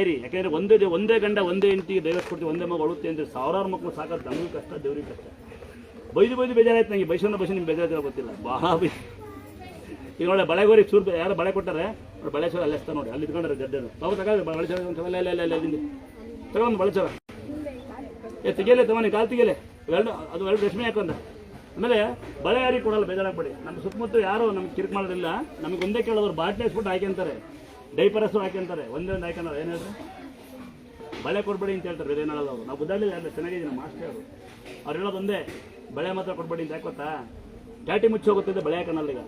ಐರಿ ಯಾಕೆಂದ್ರೆ ಒಂದೇ ಒಂದೇ ಗಂಡ, ಒಂದೇ ಹೆಂಡತಿಗೆ ದೈವ ಕೊಡ್ತೀವಿ, ಒಂದೇ ಮಗ ಅಳುತ್ತೆ ಅಂದ್ರೆ ಸಾವಿರಾರು ಮಕ್ಕಳು ಸಾಕೋದು ನಮಗೂ ಕಷ್ಟ, ದೇವ್ರಿಗೆ ಕಷ್ಟ. ಬೈದು ಬೈದು ಬೇಜಾರಾಯ್ತು ನನಗೆ ಬೈಸೋನ ಬೈಸೋ ನಿಮ್ಗೆ ಬೇಜಾರ ಗೊತ್ತಿಲ್ಲ. ಬಹಳ ಬೈ. ಈಗ ನೋಡಿ ಬಳೆಗೋರಿ ಚೂರು ಯಾರು ಬಳೆ ಕೊಟ್ಟಾರೆ, ಅವ್ರು ಬಳೆ ಚೂರು ಅಲ್ಲಿ ನೋಡಿ ಅಲ್ಲಿ ಇಟ್ಕೊಂಡ್ರೆ ಗಡ್ಡೆದು ತಾವು ತಗೊಂಡ್ರೆ ಬಳೆ ಚೂರು ಒಂದು ತಗೊಂಡು ಬಳೆ ಏ, ತೆಗಿಯಲೆ ತಗೊಂಡು ಕಾಲು ತೆಗಿಯಲೆ. ಎರಡು, ಅದು ಎರಡು ರೇಷ್ಮೆ ಹಾಕೊಂಡ. ಆಮೇಲೆ ಬಳೆ ಯಾರಿಗೆ ಕೊಡಲ್ಲ, ಬೇಜಾರಾಗ್ಬೇಡಿ. ನಮ್ಮ ಸುತ್ತಮುತ್ತ ಯಾರು ನಮ್ಗೆ ಕಿರಿಕ್ ಮಾಡೋದಿಲ್ಲ. ನಮ್ಗೆ ಒಂದೇ ಕೇಳೋರು ಬಾಟ್ಲಿ ಹಚ್ಬಿಟ್ಟು ಹಾಕ್ಯಂತಾರೆ ಡೈಪರ್ ಹೆಸರು ಹಾಕ್ಯಂತಾರೆ ಒಂದೇ ಒಂದು ಹಾಕ್ಯಂದ್ರೆ ಏನು ಹೇಳ್ರಿ ಬಳೆ ಕೊಡ್ಬೇಡಿ ಅಂತ ಹೇಳ್ತಾರೆ ಬೇರೆ ಏನಾದ್ರು ನಾವು ಬುದ್ಧಲ್ಲಿ ಅಲ್ಲ, ಚೆನ್ನಾಗಿದ್ದೀನಿ ಮಾಸ್ಟರ್ ಅವರು. ಅವ್ರು ಹೇಳೋದೊಂದೇ ಬಳೆ ಮಾತ್ರ ಕೊಡ್ಬೇಡಿ ಅಂತ ಯಾಕೆ ಗೊತ್ತಾ? ಟ್ಯಾಟಿ ಮುಚ್ಚಿ ಹೋಗುತ್ತಿದ್ದೆ ಬಳೆ ಹಾಕೋಣಲ್ಲ ಈಗ?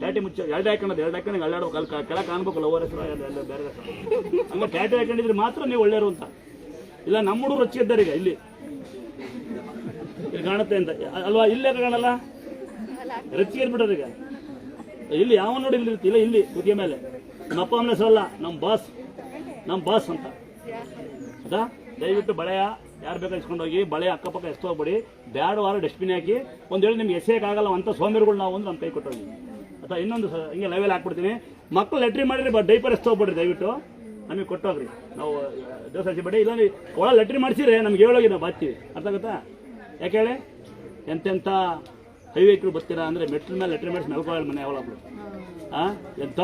ಟ್ಯಾಟಿ ಮುಚ್ಚಿ, ಎರಡು ಹಾಕೋಣದು ಎರಡು ಹಾಕೊಂಡು ಅಲ್ಲಾಡೋ ಕಲ್ ಕೆಳಗೆ ಕಾಣ್ಬೇಕು, ಲವರ್ ಹೆಸರು ಎಲ್ಲ ಬೇರೆ ಹಂಗೆ ಟ್ಯಾಟಿ ಹಾಕೊಂಡಿದ್ರೆ ಮಾತ್ರ ನೀವು ಒಳ್ಳೆಯವರು ಅಂತ. ಇಲ್ಲ, ನಮ್ಮ ಹುಡುಗರು ಇದ್ದಾರೆ ಈಗ, ಇಲ್ಲಿ. ಕಾಣುತ್ತೆ ಅಂತ. ಅಲ್ವಾ, ಇಲ್ಲೇ ಕಾಣಲ್ಲ? ರಚ್ಚಿಗೆ ಬಿಡೋದು ಈಗ? ಇಲ್ಲಿ ಯಾವ ನೋಡಿ ಇಲ್ಲಿ? ಇಲ್ಲ, ಇಲ್ಲಿ ಕುದಿಯ ಮೇಲೆ. ನಮ್ಮ ಅಪ್ಪ ಅಮ್ಮನ ಹೆಸರಲ್ಲ ನಮ್ಮ ಬಾಸ್ ನಮ್ಮ ಬಾಸ್ ಅಂತ. ಅದಾ? ದಯವಿಟ್ಟು ಬಳೆಯ ಯಾರು ಬೇಕಾದ್ರೆ ಇಸ್ಕೊಂಡು ಹೋಗಿ ಬಳೆ ಅಕ್ಕಪಕ್ಕ ಎಷ್ಟು ಹೋಗ್ಬೇಡಿ. ಬ್ಯಾಡ ವಾರ ಡಸ್ಟ್ಬಿನ್ ಹಾಕಿ, ಒಂದು ಹೇಳಿ ನಿಮ್ಗೆ ಎಸೆಯೋಕ್ಕಾಗಲ್ಲ ಅಂತ ಸೋಂಬೇರಿಗಳು ನಾವು ಒಂದು ನಮ್ಮ ಕೈ ಕೊಟ್ಟೋಗಿ ಅಥವಾ ಇನ್ನೊಂದು ಹಿಂಗೆ ಲೆವೆಲ್ ಹಾಕ್ಬಿಡ್ತೀನಿ. ಮಕ್ಕಳು ಲೆಟ್ರಿ ಮಾಡಿರಿ ಡೈಪರ್ ಎಷ್ಟು ಹೋಗ್ಬೇಡ್ರಿ ದಯವಿಟ್ಟು. ನಮಗೆ ಕೊಟ್ಟೋಗ್ರಿ ನಾವು ದೋಸೆ ಹಚ್ಚಿಬೇಡಿ. ಇಲ್ಲ ಒಳ ಲೆಟ್ರಿ ಮಾಡಿಸಿದ್ರೆ ನಮ್ಗೆ ಹೇಳೋಗಿ ನಾವು ಬಾತ್ತೀವಿ ಅರ್ಥ ಆಗುತ್ತಾ? ಯಾಕೆ ಹೇಳಿ? ಎಂತೆಂಥ ಹೈವೇಕ್ರು ಬರ್ತೀರಾ ಅಂದರೆ ಮೆಟ್ಲ ಮೇಲೆ ಲೆಟ್ರಿ ಮಾಡಿಸಿ ನಲ್ಕೊಳ್ಳಿ ಮನೆ ಆ ಎಂಥ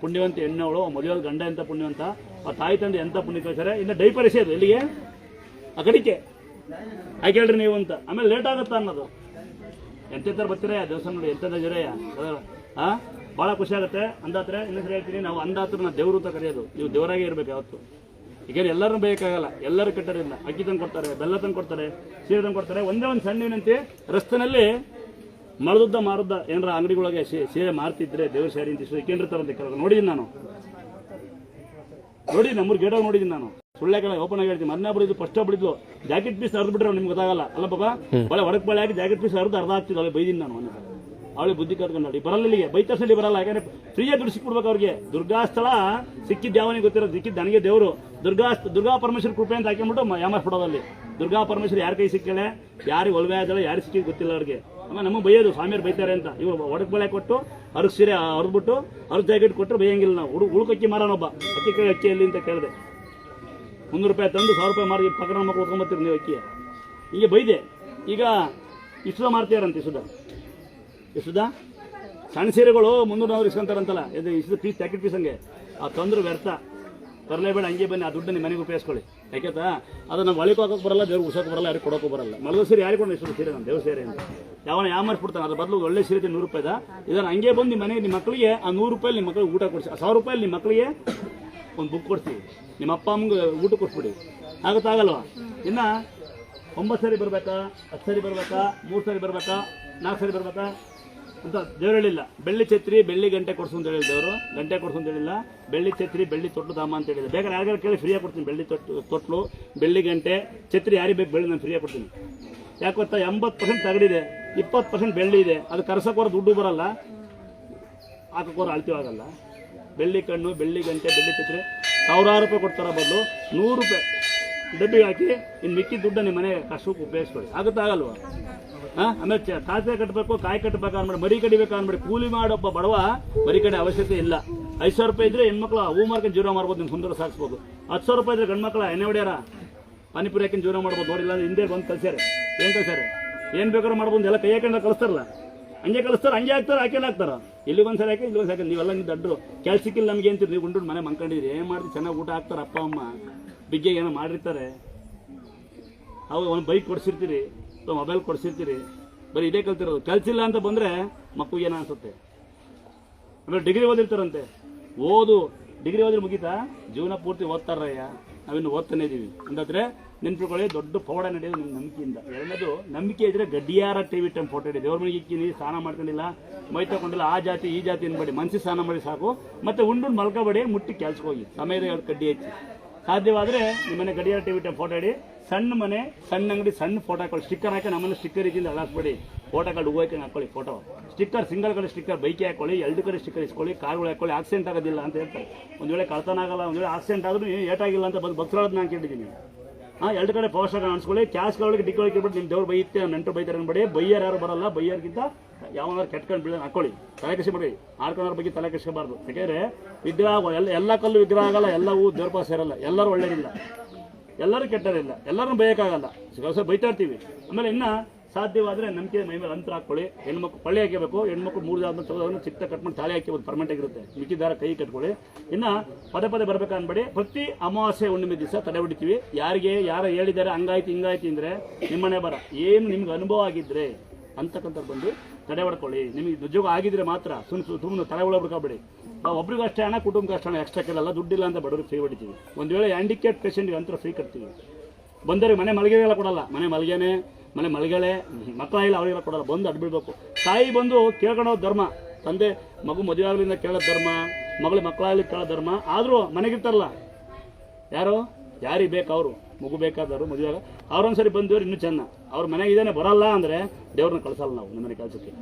ಪುಣ್ಯವಂತ ಹೆಣ್ಣವಳು ಮದುವೆ ಗಂಡ ಎಂಥ ಪುಣ್ಯವಂತ, ಆ ತಾಯಿ ತಂದೆ ಎಂಥ ಪುಣ್ಯ ಕಳಿಸ್ತಾರೆ ಇನ್ನು ಡೈಪರ್ ಎಸೆಯೋದು ಎಲ್ಲಿಗೆ? ಆ ಕಡಿಕೆ ಯಾಕೆ ಹೇಳ್ರಿ ನೀವು ಅಂತ. ಆಮೇಲೆ ಲೇಟ್ ಆಗುತ್ತಾ ಅನ್ನೋದು. ಎಂತೆಂಥವ್ರು ಬರ್ತೀರಾ ದೇವಸ್ಥಾನ ನೋಡಿ ಎಂಥ ಜೊರೆಯ? ಆ? ಭಾಳ ಖುಷಿ ಆಗುತ್ತೆ. ಅಂದಾತ್ರೆ ಇನ್ನೊಂದು ಹೇಳ್ತೀನಿ, ನಾವು ಅಂದಾತ್ರ ನಾವು ದೇವರು ಅಂತ ಕರೆಯೋದು. ನೀವು ದೇವರಾಗೇ ಇರಬೇಕು ಯಾವತ್ತು. ಈಗ ಎಲ್ಲರೂ ಬೇಕಾಗಲ್ಲ. ಎಲ್ಲರೂ ಕೆಟ್ಟರಿಲ್ಲ ಅಕ್ಕಿ ತಂದು ಕೊಡ್ತಾರೆ, ಬೆಲ್ಲ ತಂದು ಕೊಡ್ತಾರೆ, ಸೀರೆ ತಂದು ಕೊಡ್ತಾರೆ. ಒಂದೇ ಒಂದು ಸಣ್ಣ ವಿನಂತಿ, ರಸ್ತೆನಲ್ಲಿ ಮಳದುದ್ದ ಮಾರುದ್ದ ಏನಾರ ಅಂಗಡಿಗಳೊಳಗೆ ಸೇವೆ ಸೀರೆ ಮಾರ್ತಿದ್ರೆ ದೇವ್ರ ಸ್ಯಾರಿ ಅಂತ ನೋಡಿದೀನಿ ನೋಡಿದ್ದೀನಿ ನಾನು. ನೋಡಿ ನಮ್ಮೂರು ಗೇಟಾಗ ನೋಡಿದ್ದೀನಿ ನಾನು. ಸುಳ್ಳೆ ಕೆಳಗೆ ಓಪನ್ ಆಗಿ ಹೇಳ್ತೀನಿ. ಮೊನ್ನೆ ಬಿಡಿದ್ದು ಫಸ್ಟ್ ಬಿಡಿದ್ಲು. ಜಾಕೆಟ್ ಪೀಸ್ ಅರ್ದು ಬಿಟ್ರೆ ನಿಮ್ಗೆ ಗೊತ್ತಾಗಲ್ಲ. ಅಲ್ಲ ಬಾಬಾ ಬಳೆ ಒಡಕ್ ಬಳೆ ಹಾಕಿ ಜಾಕೆಟ್ ಪೀಸ್ ಅರ್ದು ಅರ್ಧ ಆಗ್ತಿದ್ದು ಅವಳಿಗೆ ಬೈದಿನಿ ನಾನು ಮೊನ್ನೆ. ಅವಳಿಗೆ ಬುದ್ಧಿ ಕರ್ಕೊಂಡು ನೋಡಿ. ಬರಲ್ಲ ಇಲ್ಲಿಗೆ. ಬೈತರ್ಸಲ್ಲಿ ಬರಲ್ಲ. ಯಾಕಂದ್ರೆ ಫ್ರೀಯಾಗಿ ದುಡ್ಡು ಸಿಕ್ಬಿಡ್ಬೇಕು ಅವ್ರಿಗೆ. ದುರ್ಗಾ ಸ್ಥಳ ಸಿಕ್ಕಿದ್ದು ಯಾವನಿಗೆ ಗೊತ್ತಿರೋ ಸಿಕ್ಕಿದ್ದು ನನಗೆ ದೇವರು. ದುರ್ಗಾ ದುರ್ಗಾ ಪರಮೇಶ್ವರ ಕೃಪೆ ಅಂತ ಹಾಕೊಂಡ್ಬಿಟ್ಟು ಅಲ್ಲಿ ದುರ್ಗಾ ಪರಮೇಶ್ವರ ಯಾರ ಕೈ ಸಿಕ್ಕಳೆ ಯಾರಿಗೆ ಒಲ್ವೆ ಆದಳೆ ಯಾರು ಸಿಕ್ಕಿದ್ದು ಗೊತ್ತಿಲ್ಲ ಅವ್ರಿಗೆ. ಆಮೇಲೆ ನಮ್ಮ ಬೈಯೋದು ಸ್ವಾಮಿಯರು ಬೈತಾರೆ ಅಂತ. ಇವ್ರು ಒಡಕ್ ಬಳೆ ಕೊಟ್ಟು ಅವ್ರಿಗೆ ಸೀರೆ ಹರಿದ್ಬಿಟ್ಟು ಅವ್ರಿಗೆ ಜಾಕೆಟ್ ಕೊಟ್ಟರೆ ಬೈಯಂಗಿಲ್ಲ ನಾವು. ಹುಡುಗ ಉಳ್ಕಿ ಮಾರೋನೊಬ್ಬ ಅಕ್ಕಿ ಕೇಳಿ ಅಕ್ಕಿ ಎಲ್ಲಿ ಅಂತ ಕೇಳಿದೆ. ಮುನ್ನೂರು ರೂಪಾಯಿ ತಂದು ಸಾವಿರ ರೂಪಾಯಿ ಮಾರಿ ಪಕ್ಕದ ಮಕ್ಕಳು ಉತ್ಕೊಂಬತ್ತೀರಿ ನೀವು ಅಕ್ಕಿ ಹೀಗೆ ಬೈದೆ. ಈಗ ಇಷ್ಟದ ಮಾರ್ತೀಯಾರಂತೆ ಇಷ್ಟದ? ಇಷ್ಟದ? ಸಣ್ಣ ಸೀರೆಗಳು ಮುನ್ನೂರು ಇಸ್ಕೊಂತಾರಂತಲ್ಲ. ಇದು ಇಷ್ಟು ಪೀಸ್ ಪ್ಯಾಕೆಟ್ ಪೀಸ್ ಹಂಗೆ. ಆ ತೊಂದರೆ ವ್ಯರ್ಥ. ತರಲೇಬೇಡ ಹಂಗೆ ಬನ್ನಿ, ಆ ದುಡ್ಡು ನಿಮ್ಮ ಮನೆಗೆ ಉಪಯೋಗಿಸ್ಕೊಳ್ಳಿ. ಯಾಕೆತ್ತಾ ಅದು ನಮ್ಮ ಒಳಗೆ ಹಾಕೋಕೆ ಬರಲ್ಲ, ದೇವ್ರಿಗೆ ಉಸಕ್ಕೆ ಬರಲ್ಲ, ಯಾರಿಗೆ ಕೊಡೋಕೆ ಬರಲ್ಲ. ಮಲಗೋ ಸೀರೆ ಯಾರಿಗೆ ಕೊಡೋಣ ಇಷ್ಟು ಸೀರೆ ನಾನು, ದೇವ್ರ ಸೀರೆ ಅಂತ. ಯಾವನ ಯಾಮರ್ಸ್ಬಿಡ್ತಾನೆ ಅದ್ರ ಬದಲು ಒಳ್ಳೆ ಸೀರೆ ನೂರು ರೂಪಾಯಿದ ಇದನ್ನು ಹಂಗೆ ಬಂದು ನಿಮ್ಮ ಮನೆಗೆ ನಿಮ್ಮ ಮಕ್ಕಳಿಗೆ, ಆ ನೂರು ರೂಪಾಯಿ ನಿಮ್ಮ ಮಕ್ಕಳಿಗೆ ಊಟ ಕೊಡಿಸಿ, ಆ ಸಾವಿರ ರೂಪಾಯಿ ನಿಮ್ಮ ಮಕ್ಕಳಿಗೆ ಒಂದು ಬುಕ್ ಕೊಡ್ತೀವಿ ನಿಮ್ಮ ಅಪ್ಪ ಅಮ್ಮಗೆ ಊಟ ಕೊಟ್ಬಿಡಿ. ಆಗುತ್ತಾಗಲ್ವಾ ಇನ್ನ ಒಂಬತ್ತು ಸರಿ ಬರಬೇಕಾ, ಹತ್ತು ಸರಿ ಬರಬೇಕಾ, ಮೂರು ಸರಿ ಬರಬೇಕಾ, ನಾಲ್ಕು ಸರಿ ಬರ್ಬೇಕಾ? ಅಂತ ದೇವ್ರು ಹೇಳಿಲ್ಲ. ಬೆಳ್ಳಿ ಛತ್ರಿ, ಬೆಳ್ಳಿ ಗಂಟೆ ಕೊಡ್ಸು ಅಂತ ಹೇಳಿದ್ರು ದೇವರು. ಗಂಟೆ ಕೊಡ್ಸು ಅಂತ ಹೇಳಿಲ್ಲ. ಬೆಳ್ಳಿ ಛತ್ರಿ, ಬೆಳ್ಳಿ ತೊಟ್ಟು ದಾಮ ಅಂತ ಹೇಳಿದ್ರು. ಬೇಕಾದ್ರೆ ಯಾರಿಗಾರು ಕೇಳಿ ಫ್ರೀಯಾಗಿ ಕೊಡ್ತೀನಿ. ಬೆಳ್ಳಿ ತೊಟ್ಟು, ತೊಟ್ಲು, ಬೆಳ್ಳಿ ಗಂಟೆ, ಛತ್ರಿ ಯಾರಿಗೆ ಬೇಕು ಬೆಳ್ಳಿ ನಾನು ಫ್ರೀಯಾಗಿ ಕೊಡ್ತೀನಿ. ಯಾಕೆ ಗೊತ್ತಾ? ಎಂಬತ್ತು ಪರ್ಸೆಂಟ್ ತಗಡಿದೆ ಇಪ್ಪತ್ತು ಪರ್ಸೆಂಟ್ ಬೆಳ್ಳಿ ಇದೆ. ಅದು ಕರ್ಸಕ್ಕೋರ ದುಡ್ಡು ಬರಲ್ಲ. ಹಾಕೋರ ಅಳ್ತೀವಿ ಆಗಲ್ಲ. ಬೆಳ್ಳಿ ಕಣ್ಣು, ಬೆಳ್ಳಿ ಗಂಟೆ, ಬೆಳ್ಳಿ ಛತ್ರಿ. ಸಾವಿರಾರು ರೂಪಾಯಿ ಕೊಡ್ತಾರ ಬದಲು. ನೂರು ರೂಪಾಯಿ. ಡಬ್ಬಿಗೆ ಹಾಕಿ ಇನ್ನು ಮಿಕ್ಕಿ ದುಡ್ಡು ನಿಮ್ಮ ಮನೆ ಕಷ್ಟಕ್ಕೆ ಉಪಯೋಗಿಸ್ಕೊಳ್ಳಿ. ಆಗುತ್ತಾಗಲ್ವಾ ಹಾಂ? ಆಮೇಲೆ ತಾಸೆ ಕಟ್ಟಬೇಕು ಕಾಯಿ ಕಟ್ಟಬೇಕು ಅನ್ಬೇಡಿ ಮರಿ ಕಡಿಬೇಕು ಅನ್ಬೇಡಿ ಕೂಲಿ ಮಾಡೊಬ್ಬ ಬಡವ, ಮರಿ ಕಡೆ ಅವಶ್ಯಕತೆ ಇಲ್ಲ. ಐದು ಸಾವಿರ ರೂಪಾಯಿ ಇದ್ರೆ ಹೆಣ್ಮಕ್ಳು ಹೂ ಮಾರ್ಕೊಂಡು ಜೀವನ ಮಾಡ್ಬೋದು ನಿಮ್ಮ ಸುಂದರ ಸಾಕ್ಸ್ಬೋದು. ಹತ್ತು ಸಾವಿರ ರೂಪಾಯಿ ಇದ್ರೆ ಗಂಡ್ಮಕ್ಳ, ಎಣ್ಣೆ ಹೊಡ್ಯಾರ? ಪಾನಿಪುರಿ ಹಾಕಿನ ಜೀವನ ಮಾಡ್ಬೋದು ನೋಡಿಲ್ಲ ಹಿಂದೆ ಬಂದು ಕಲ್ಸ್ಯಾರೆ. ಏನು ಕಲ್ಸ್ಯಾರೆ? ಏನು ಬೇಕಾದ್ರೂ ಮಾಡ್ಬೋದು ಎಲ್ಲ ಕೈ ಹಾಕೊಂಡು ಕಳಿಸ್ತಾರಲ್ಲ ಹಂಗೆ ಕಲಿಸ್ತಾರೆ, ಹಂಗೆ ಹಾಕ್ತಾರೆ ಹಾಕೊಂಡು ಹಾಕ್ತಾರ? ಇಲ್ಲಿ ಒಂದ್ಸಲ ಹಾಕಿ ಇಲ್ಲಿ ಒಂದ್ಸಲ ಹಾಕಿ, ನೀವೆಲ್ಲ ನೀವು ದಡ್ಡರು ಕೆಲ್ಸಕ್ಕಿಲ್ಲ ನಮ್ಗೆ ಅಂತೀರಿ, ನೀವು ಗುಂಡು ಮನೆ ಮಂಕೊಂಡಿರಿ ಏನು ಮಾಡ್ತೀವಿ ಚೆನ್ನಾಗಿ ಊಟ ಹಾಕ್ತಾರೆ ಅಪ್ಪ, ಅಮ್ಮ. ಬಿಗ್ಗೆ ಏನೋ ಮಾಡಿರ್ತಾರೆ. ಅವಾಗ ಒಂದು ಬೈಕ್ ಕೊಡಿಸಿರ್ತೀರಿ, ಅಥವಾ ಮೊಬೈಲ್ ಕೊಡಿಸಿರ್ತೀರಿ, ಬರೀ ಇದೇ ಕಲ್ತಿರೋದು. ಕಲ್ಸಿಲ್ಲ ಅಂತ ಬಂದರೆ ಮಕ್ಕಳು ಏನೋ ಅನಿಸುತ್ತೆ? ಆಮೇಲೆ ಡಿಗ್ರಿ ಓದಿರ್ತಾರಂತೆ. ಓದು ಡಿಗ್ರಿ ಓದಿದ್ರೆ ಮುಗೀತಾ, ಜೀವನ ಪೂರ್ತಿ ಓದ್ತಾರಯ್ಯ ನಾವಿನ್ನು ಓದ್ತಾನೆ ಇದ್ದೀವಿ ಅಂದಾದ್ರೆ ನೆನ್ಪಿಟ್ಕೊಳ್ಳಿ, ದೊಡ್ಡ ಪೌಡ ನಡೆಯೋದು ನಿಮ್ಮ ನಂಬಿಕೆಯಿಂದ. ಎರಡನೇದು, ನಂಬಿಕೆ ಇದ್ರೆ ಗಡ್ಡಿಯಾರ ಟಿವಿ ಟೈಮ್ ಫೋಟೋ ಇದೆ ದೇವ್ರ ಮನೆಗೆ ಇಕ್ಕಿನಿ, ಸ್ನಾನ ಮಾಡ್ಕೊಂಡಿಲ್ಲ, ಮೈ ತಗೊಂಡಿಲ್ಲ, ಆ ಜಾತಿ, ಈ ಜಾತಿ ಅನ್ಬೇಡಿ. ಮನ್ಸಿ ಸ್ನಾನ ಮಾಡಿ ಸಾಕು. ಮತ್ತೆ ಉಂಡು ಮಲ್ಕೋಬೇಡಿ, ಮುಟ್ಟಿ ಕೆಲ್ಸಕ್ಕೆ ಹೋಗಿ. ಸಮಯದ ಕಡ್ಡಿ ಹಚ್ಚಿ ಸಾಧ್ಯವಾದ್ರೆ ನಿಮ್ಮನೆ ಗಡಿಯಾರ ಟಿವಿ ಟೈಮ್ ಫೋಟೋ ಇಡಿ ಸಣ್ಣ ಮನೆ, ಸಣ್ಣ ಅಂಗಡಿ, ಸಣ್ಣ ಫೋಟೋ ಹಾಕೊಳ್ಳಿ. ಸ್ಟಿಕ್ಕರ್ ಹಾಕಿ ನಮ್ಮನ್ನು ಸ್ಟಿಕ್ಕರ್ ಅಲಾಸ್ಬೇಡಿ ಫೋಟೋ ಕಾರ್ಡ್ ಹೂವಕ್ಕೆ ಹಾಕೊಳ್ಳಿ ಫೋಟೋ ಸ್ಟಿಕ್ಕರ್ ಸಿಂಗಲ್ ಕಡೆ ಸ್ಟಿಕ್ಕರ್ ಬೈಕೆ ಹಾಕೊಳ್ಳಿ, ಎರಡು ಕಡೆ ಸ್ಟಿಕ್ಕರ್ ಇಸ್ಕೊಳ್ಳಿ ಕಾರ್ಗಳು ಹಾಕೊಳ್ಳಿ ಆಕ್ಸಿಡೆಂಟ್ ಆಗೋದಿಲ್ಲ ಅಂತ ಹೇಳ್ತಾರೆ. ಒಂದು ವೇಳೆ ಕಳ್ತನ ಆಗಲ್ಲ, ಒಂದು ವೇಳೆ ಆಕ್ಸಿಡೆಂಟ್ ಆದ್ರೂ ಏಟಾಗಿಲ್ಲ ಅಂತ ಬಂದು ಭಕ್ತರಾದ ನಾನು ಕೇಳಿದ್ದೀನಿ. ಹಾಂ, ಎರಡು ಕಡೆ ಪವರ್ ಸ್ಟಾರ್ ಅನ್ಸ್ಕೊಳ್ಳಿ ಕ್ಯಾಶ್ಗಳಿಗೆ ಡಿಕ್ಕಿ ಬಿಟ್ಟು ನಿಮ್ಮ ದೇವ್ರು ಬೈಯುತ್ತೆ ನೆಂಟರು ಬೈತಾರೆ ಅನ್ಬೇಡಿ. ಬೈಯರ್ ಯಾರು ಬರಲ್ಲ ಬೈಯರ್ಗಿಂತ ಯಾವನಾದ್ರು ಕೆಟ್ಕೊಂಡು ಬೀಳ ಹಾಕೊಳ್ಳಿ. ತಲೆ ಕೆಸಿ ಮಾಡಿ ಬಗ್ಗೆ ತಲೆ ಯಾಕೆಂದ್ರೆ ವಿಗ್ರಹ ಎಲ್ಲ ಎಲ್ಲ ಕಲ್ಲು ವಿಗ್ರಹ ಆಗಲ್ಲ ಎಲ್ಲವೂ ದೇವ್ರ ಪಾಸ್ ಇರಲ್ಲ. ಎಲ್ಲರೂ ಒಳ್ಳೇದಿಲ್ಲ ಎಲ್ಲರೂ ಕೆಟ್ಟರಿಲ್ಲ ಎಲ್ಲರೂ ಬೇಕಾಗಲ್ಲ ಸ್ವಲ್ಪ ಬೈತಾಡ್ತೀವಿ. ಆಮೇಲೆ ಇನ್ನ ಸಾಧ್ಯವಾದ್ರೆ ನಂಬಿಕೆ ಮೈ ಮೇಲೆ ಅಂತರ ಹಾಕೊಳ್ಳಿ ಹೆಣ್ಮಕ್ಳು ಪಳ್ಳಿ ಹಾಕಬೇಕು ಹೆಣ್ಮಕ್ಳು ಮೂರು ಜಾಗ ತೆಗೆದವನ್ನ ಚಿಕ್ಕ ಕಟ್ ಮಾಡಿ ತಾಳಿ ಹಾಕಿ ಒಂದು ಪರ್ಮನೆಂಟ್ ಆಗಿರುತ್ತೆ ಮಿಕ್ಕಿದಾರ ಕೈ ಕಟ್ಕೊಳ್ಳಿ. ಇನ್ನು ಪದೇ ಪದೇ ಬರಬೇಕು ಅನ್ಬೇಡಿ ಪ್ರತಿ ಅಮಾವಾಸ್ಯೆ ಹುಣ್ಣಿಮೆ ದಿವಸ ತಡೆ ಹೊಡಿತೀವಿ. ಯಾರಿಗೆ ಯಾರು ಹೇಳಿದ್ದಾರೆ ಹಂಗಾಯ್ತು ಹಿಂಗಾಯ್ತು ಅಂದರೆ ನಿಮ್ಮನೆ ಬರ. ಏನು ನಿಮ್ಗೆ ಅನುಭವ ಆಗಿದ್ರೆ ಅಂತಕ್ಕಂಥ ಬಂದು ತಡೆ ಹೊಡ್ಕೊಳ್ಳಿ. ನಿಮಗೆ ಉದ್ಯೋಗ ಆಗಿದ್ರೆ ಮಾತ್ರ ಸುಮ್ ಸುಮ್ಮನೆ ತಲೆ ಒಳಬಿಡ್ಕೊಬೇಡಿ ಒಬ್ರಿಗೂ ಅಷ್ಟೇ ಹಣ ಕುಟುಂಬಕ್ಕೆ ಅಷ್ಟೇ ಹಣ ಎಕ್ಸ್ಟ್ರಾ ಕೇಳಲ್ಲ ದುಡ್ಡಿಲ್ಲ ಅಂತ ಬಡವ್ರಿಗೆ ಫ್ರೀ ಹೊಡಿತೀವಿ. ಒಂದು ವೇಳೆ ಹ್ಯಾಂಡಿಕ್ಯಾಪ್ ಪೇಷೆಂಟ್ಗೆ ಅಂತ ಫ್ರೀ ಕಟ್ತೀವಿ. ಬಂದರೆ ಮನೆ ಮಲಗೆಲ್ಲ ಕೊಡಲ್ಲ. ಮನೆ ಮಳಿಗೆನೆ, ಮನೆ ಮಳಿಗೆಳೆ ಮಕ್ಕಳ ಇಲ್ಲ ಅವರಿಗೆಲ್ಲ ಕೊಡಲ್ಲ. ಬಂದು ಅಡ್ಬಿಡ್ಬೇಕು. ತಾಯಿ ಬಂದು ಕೇಳ್ಕೊಳೋ ಧರ್ಮ. ತಂದೆ, ಮಗು ಮದುವೆ ಕೇಳೋ ಧರ್ಮ. ಮಗಳು ಮಕ್ಕಳಾಗಲಿ ಕೇಳೋ ಧರ್ಮ. ಆದರೂ ಮನೆಗಿರ್ತಾರಲ್ಲ. ಯಾರೋ? ಯಾರಿಗೆ ಬೇಕು ಅವರು? ಮಗು ಬೇಕಾದವರು ಮದುವೆ ಅವ್ರೊಂದ್ಸರಿ ಬಂದವ್ರು ಇನ್ನೂ ಚೆನ್ನ. ಅವ್ರ ಮನೆಗೆ ಇದೇನೆ ಬರಲ್ಲ ಅಂದರೆ ದೇವ್ರನ್ನ ಕಳ್ಸಲ್ಲ ನಾವು ನಮ್ಮನೆ ಕೆಲಸಕ್ಕೆ.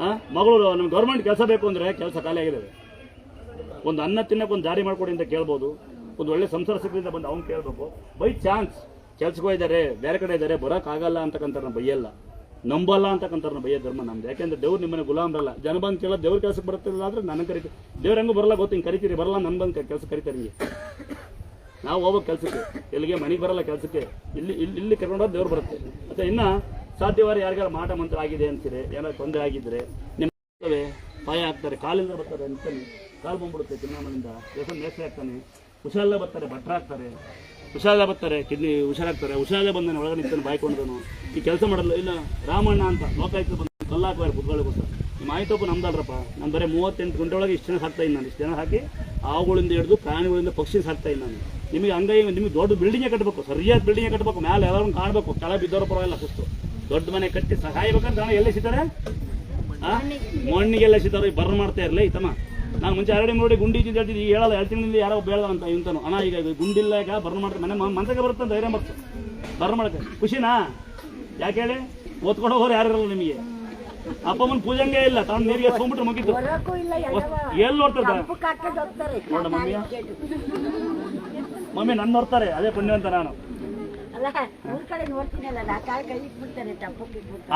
ಹಾಂ ಮಗಳು ನಮ್ಗೆ ಗೌರ್ಮೆಂಟ್ ಕೆಲಸ ಬೇಕು ಅಂದರೆ ಕೆಲಸ ಖಾಲಿ ಆಗಿದ್ದಾವೆ ಒಂದು ಅನ್ನ ತಿನ್ನಕ್ಕೆ ಒಂದು ದಾರಿ ಮಾಡ್ಕೊಡಿ ಅಂತ ಕೇಳ್ಬೋದು. ಒಂದು ಒಳ್ಳೆ ಸಂಸಾರ ಸಿಕ್ಕದಿಂದ ಬಂದು ಅವ್ನು ಕೇಳಬೇಕು. ಬೈ ಚಾನ್ಸ್ ಕೆಲ್ಸಕ್ಕೆ ಬೇರೆ ಕಡೆ ಇದ್ದಾರೆ ಬರೋಕ್ಕಾಗಲ್ಲ ಅಂತಕ್ಕಂಥ ಬೈಯಲ್ಲ. ನಂಬಲ್ಲ ಅಂತಕ್ಕಂಥ ಬೈಯ ಧರ್ಮ ನಮ್ದು. ಯಾಕೆಂದ್ರೆ ದೇವ್ರು ನಿಮ್ಮನೆ ಗುಲಾಮ್ರಲ್ಲ ಜನ ಬಂದು ಕೇಳೋ ದೇವ್ರ ಕೆಲಸಕ್ಕೆ ಬರ್ತಿಲ್ಲ ಆದರೆ ನನಗೆ ಕರಿತೀವಿ ದೇವ್ರ ಹೆಂಗೂ ಬರಲ್ಲ ಗೊತ್ತು ಕರಿತೀರಿ, ಬರಲ್ಲ ನನ್ನ ಬಂದು ಕೆಲಸ ಕರಿತಾರೆ ಹಿಂಗೆ. ನಾವು ಹೋಗೋ ಕೆಲಸಕ್ಕೆ, ಎಲ್ಲಿಗೆ ಮನೆಗೆ ಬರಲ್ಲ ಕೆಲಸಕ್ಕೆ, ಇಲ್ಲಿ ಇಲ್ಲಿ ಇಲ್ಲಿ ಕರ್ಕೊಂಡೋಗಿ ದೇವ್ರು ಬರುತ್ತೆ. ಮತ್ತೆ ಇನ್ನ ಸಾಧ್ಯವಾದ ಯಾರಿಗಾರ ಮಾಟ ಮಂತ್ರ ಆಗಿದೆ ಅಂತೀರಿ ಏನಾದ್ರು ತೊಂದರೆ ಆಗಿದ್ರೆ ನಿಮ್ಮ ಪಾಯ ಹಾಕ್ತಾರೆ, ಕಾಲಿಂದ ಬರ್ತಾರೆ ಅಂತಾನೆ ಕಾಲು ಬಂದ್ಬಿಡುತ್ತೆ ಚಿನ್ನಾಮನಿಂದ. ದೇವಸ್ಥಾನ ನೇಸೆ ಆಗ್ತಾನೆ. ಹುಷಾರಲ್ಲ ಬರ್ತಾರೆ, ಭಟ್ರ ಹಾಕ್ತಾರೆ ಹುಷಾರಲ್ಲೇ ಬರ್ತಾರೆ, ಕಿಡ್ನಿ ಹುಷಾರಾಗ್ತಾರೆ. ಹುಷಾರಲ್ಲೇ ಬಂದಾನೆ ಒಳಗೆ ನಿಂತಾನೆ ಬಾಯ್ಕೊಂಡನು ಈ ಕೆಲಸ ಮಾಡಲ್ಲ, ಇಲ್ಲ ರಾಮಣ್ಣ ಅಂತ ಲೋಕಾಯುಕ್ತ ಬಂದು ಕಲ್ಲು ಹಾಕುವಾರೆ ಬುದ್ಧಗಳಿಗೋಸ್ಕರ ನಿಮ್ಮ ಆಯ್ತಪ್ಪ ನಮ್ದಲ್ರಪ್ಪ. ನಾನು ಬರೀ ಮೂವತ್ತೆಂಟು ಗಂಟೆ ಒಳಗೆ ಇಷ್ಟು ಜನ ಸಾಕ್ತಾ ಇದ್ದೀನಿ ನಾನು. ಇಷ್ಟು ಜನ ಹಾಕಿ ಆವುಗಳಿಂದ ಹಿಡಿದು ಪ್ರಾಣಿಗಳಿಂದ ಪಕ್ಷಿ ಸಾಕ್ತಾ ಇದ್ದೀನಿ ನಾನು. ನಿಮಗೆ ಹಂಗೆ ನಿಮಗೆ ದೊಡ್ಡ ಬಿಲ್ಡಿಂಗೇ ಕಟ್ಟಬೇಕು ಸರಿಯಾದ ಬಿಲ್ಡಿಂಗೇ ಕಟ್ಟಬೇಕು ಮೇಲೆ ಎಲ್ಲರೂ ಕಾಣಬೇಕು ಕೆಳ ಪರ ಪರವಾಗಿಲ್ಲ ಕುಸ್ತು ದೊಡ್ಡ ಮನೆ ಕಟ್ಟಿ ಸಹಾಯಬೇಕಂತ ಜನ ಎಲ್ಲಿ ಸಿಗ್ತಾರೆ? ಮಣ್ಣಿಗೆಲ್ಲ ಸಿಗ್ತಾರೆ ಬರ್ನ್ ಮಾಡ್ತಾ ಇರಲಿ ಇತ್ತಮ್ಮ ನಾನು ಮುಂಚೆ ಎರಡು ನೋಡಿ ಗುಂಡಿ ಇದ್ದಿದ್ದು ಹೇಳ್ತಿದ್ದೆ ಈಗ ಹೇಳಲ್ಲ ಎರಡು ತಿಂಗಳಿಂದ ಯಾರೋ ಬೇಡ ಅಂತ ಇಂತನು. ಅಣ್ಣ ಈಗ ಗುಂಡಿಲ್ಲ ಈಗ ಬರ್ ಮಾಡ್ತಾರೆ ಮನೆ ಮನಸಿಗೆ ಬರುತ್ತೆ ಧೈರ್ಯ ಬರ್ತದೆ ಬರ್ ಮಾಡಕ್ಕೆ. ಖುಷಿನಾ? ಯಾಕೆ ಹೇಳಿ? ಓದ್ಕೊಂಡು ಹೋಗೋರು ಯಾರು ಇರಲ್ಲ ನಿಮಗೆ? ಅಪ್ಪ ಅಮ್ಮನ ಪೂಜಂಗೆ ಇಲ್ಲ ತಾನು ನೀರಿಗೆ ಹೋಗ್ಬಿಟ್ರೆ ಮುಗಿತು. ಎಲ್ಲಿ ನೋಡ್ತಾರೆ ನೋಡ ಮಮ್ಮಿ ನನ್ನ ನೋಡ್ತಾರೆ ಅದೇ ಪುಣ್ಯ ಅಂತ ನಾನು.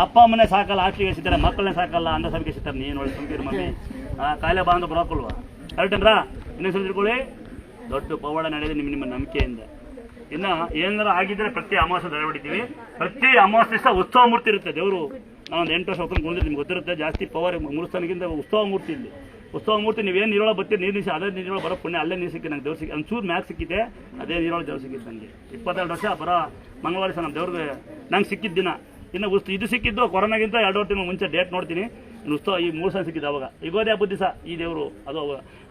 ಅಪ್ಪ ಅಮ್ಮನೆ ಸಾಕಲ್ಲ ಹಾಸ್ಟಿಗೆ ಸಿಗ್ತಾರೆ ಮಕ್ಕಳನ್ನೇ ಸಾಕಲ್ಲ ಅಂದ ಸಭೆಗೆ ಸಿಗ್ತಾರೆ ನೀನು ನೋಡಿ ಸಂಕೀರ್ ಮಮ್ಮಿ. ಕಾಯಿಲೆ ಬಾ ಅಂತ ಬರೋಕಲ್ವಾ. ಕರೆಕ್ಟೇನ್ರಾ ಇನ್ನೊಂದ್ಸಲ ತಿಳ್ಕೊಳ್ಳಿ. ದೊಡ್ಡ ಪವಾಡ ನಡೆಯೋದು ನಿಮ್ಮ ನಿಮ್ಮ ನಂಬಿಕೆಯಿಂದ. ಇನ್ನ ಏನಾರ ಆಗಿದ್ರೆ ಪ್ರತಿ ಅಮಾವಾಸ್ಯ ದರ ಹೊಡಿತೀವಿ. ಪ್ರತಿ ಅಮಾವಾಸ್ಯ ದಿವಸ ಉತ್ಸವ ಮೂರ್ತಿ ಇರುತ್ತೆ ದೇವರು. ನಾವೊಂದು ಎಂಟು ವರ್ಷ ಕುಣಿದ್ರೆ ನಿಮ್ಗೆ ಗೊತ್ತಿರುತ್ತೆ ಜಾಸ್ತಿ ಪವರ್ ಸ್ಥಾನಕ್ಕಿಂತ ಉತ್ಸವ ಮೂರ್ತಿ ಇಲ್ಲಿ. ಉತ್ಸವ ಮೂರ್ತಿ ನೀವೇನು ನೀರೊಳಗೆ ಬರ್ತೀರಿ, ನೀರು ನಿಸಿ ಅದೇ ನೀರೊಳಗೆ ಬರೋ ಪುಣ್ಯ, ಅಲ್ಲೇ ನೀರು ಸಿಕ್ಕಿ ನಂಗೆ ದೇವ್ರು ಸಿಕ್ಕಿ ಚೂರು ಮ್ಯಾಕ್ ಸಿಕ್ಕಿದೆ ಅದೇ ನೀರೊಳಗೆ ದೇವ್ರು ಸಿಕ್ಕಿದ್ದು ನನಗೆ ಇಪ್ಪತ್ತೆರಡು ವರ್ಷ ಬರೋ ಮಂಗಳವಾರ ಸಹ ನಮ್ಮ ದೇವ್ರಿಗೆ ನಂಗೆ ಸಿಕ್ಕಿದ್ದ ದಿನ. ಇನ್ನು ಉಸ್ತು ಇದು ಸಿಕ್ಕಿದ್ದು ಕೊರೋನಾಗಿಂತ ಎರಡು ತಿಂಗಳು ಮುಂಚೆ ಡೇಟ್ ನೋಡ್ತೀನಿ. ಉತ್ಸವ ಈ ಮೂರು ಸಲ ಸಿಕ್ಕಿದ್ದು ಅವಾಗ. ಯುಗೋದಿ ಹಬ್ಬದ ದಿವಸ ಈ ದೇವರು, ಅದು.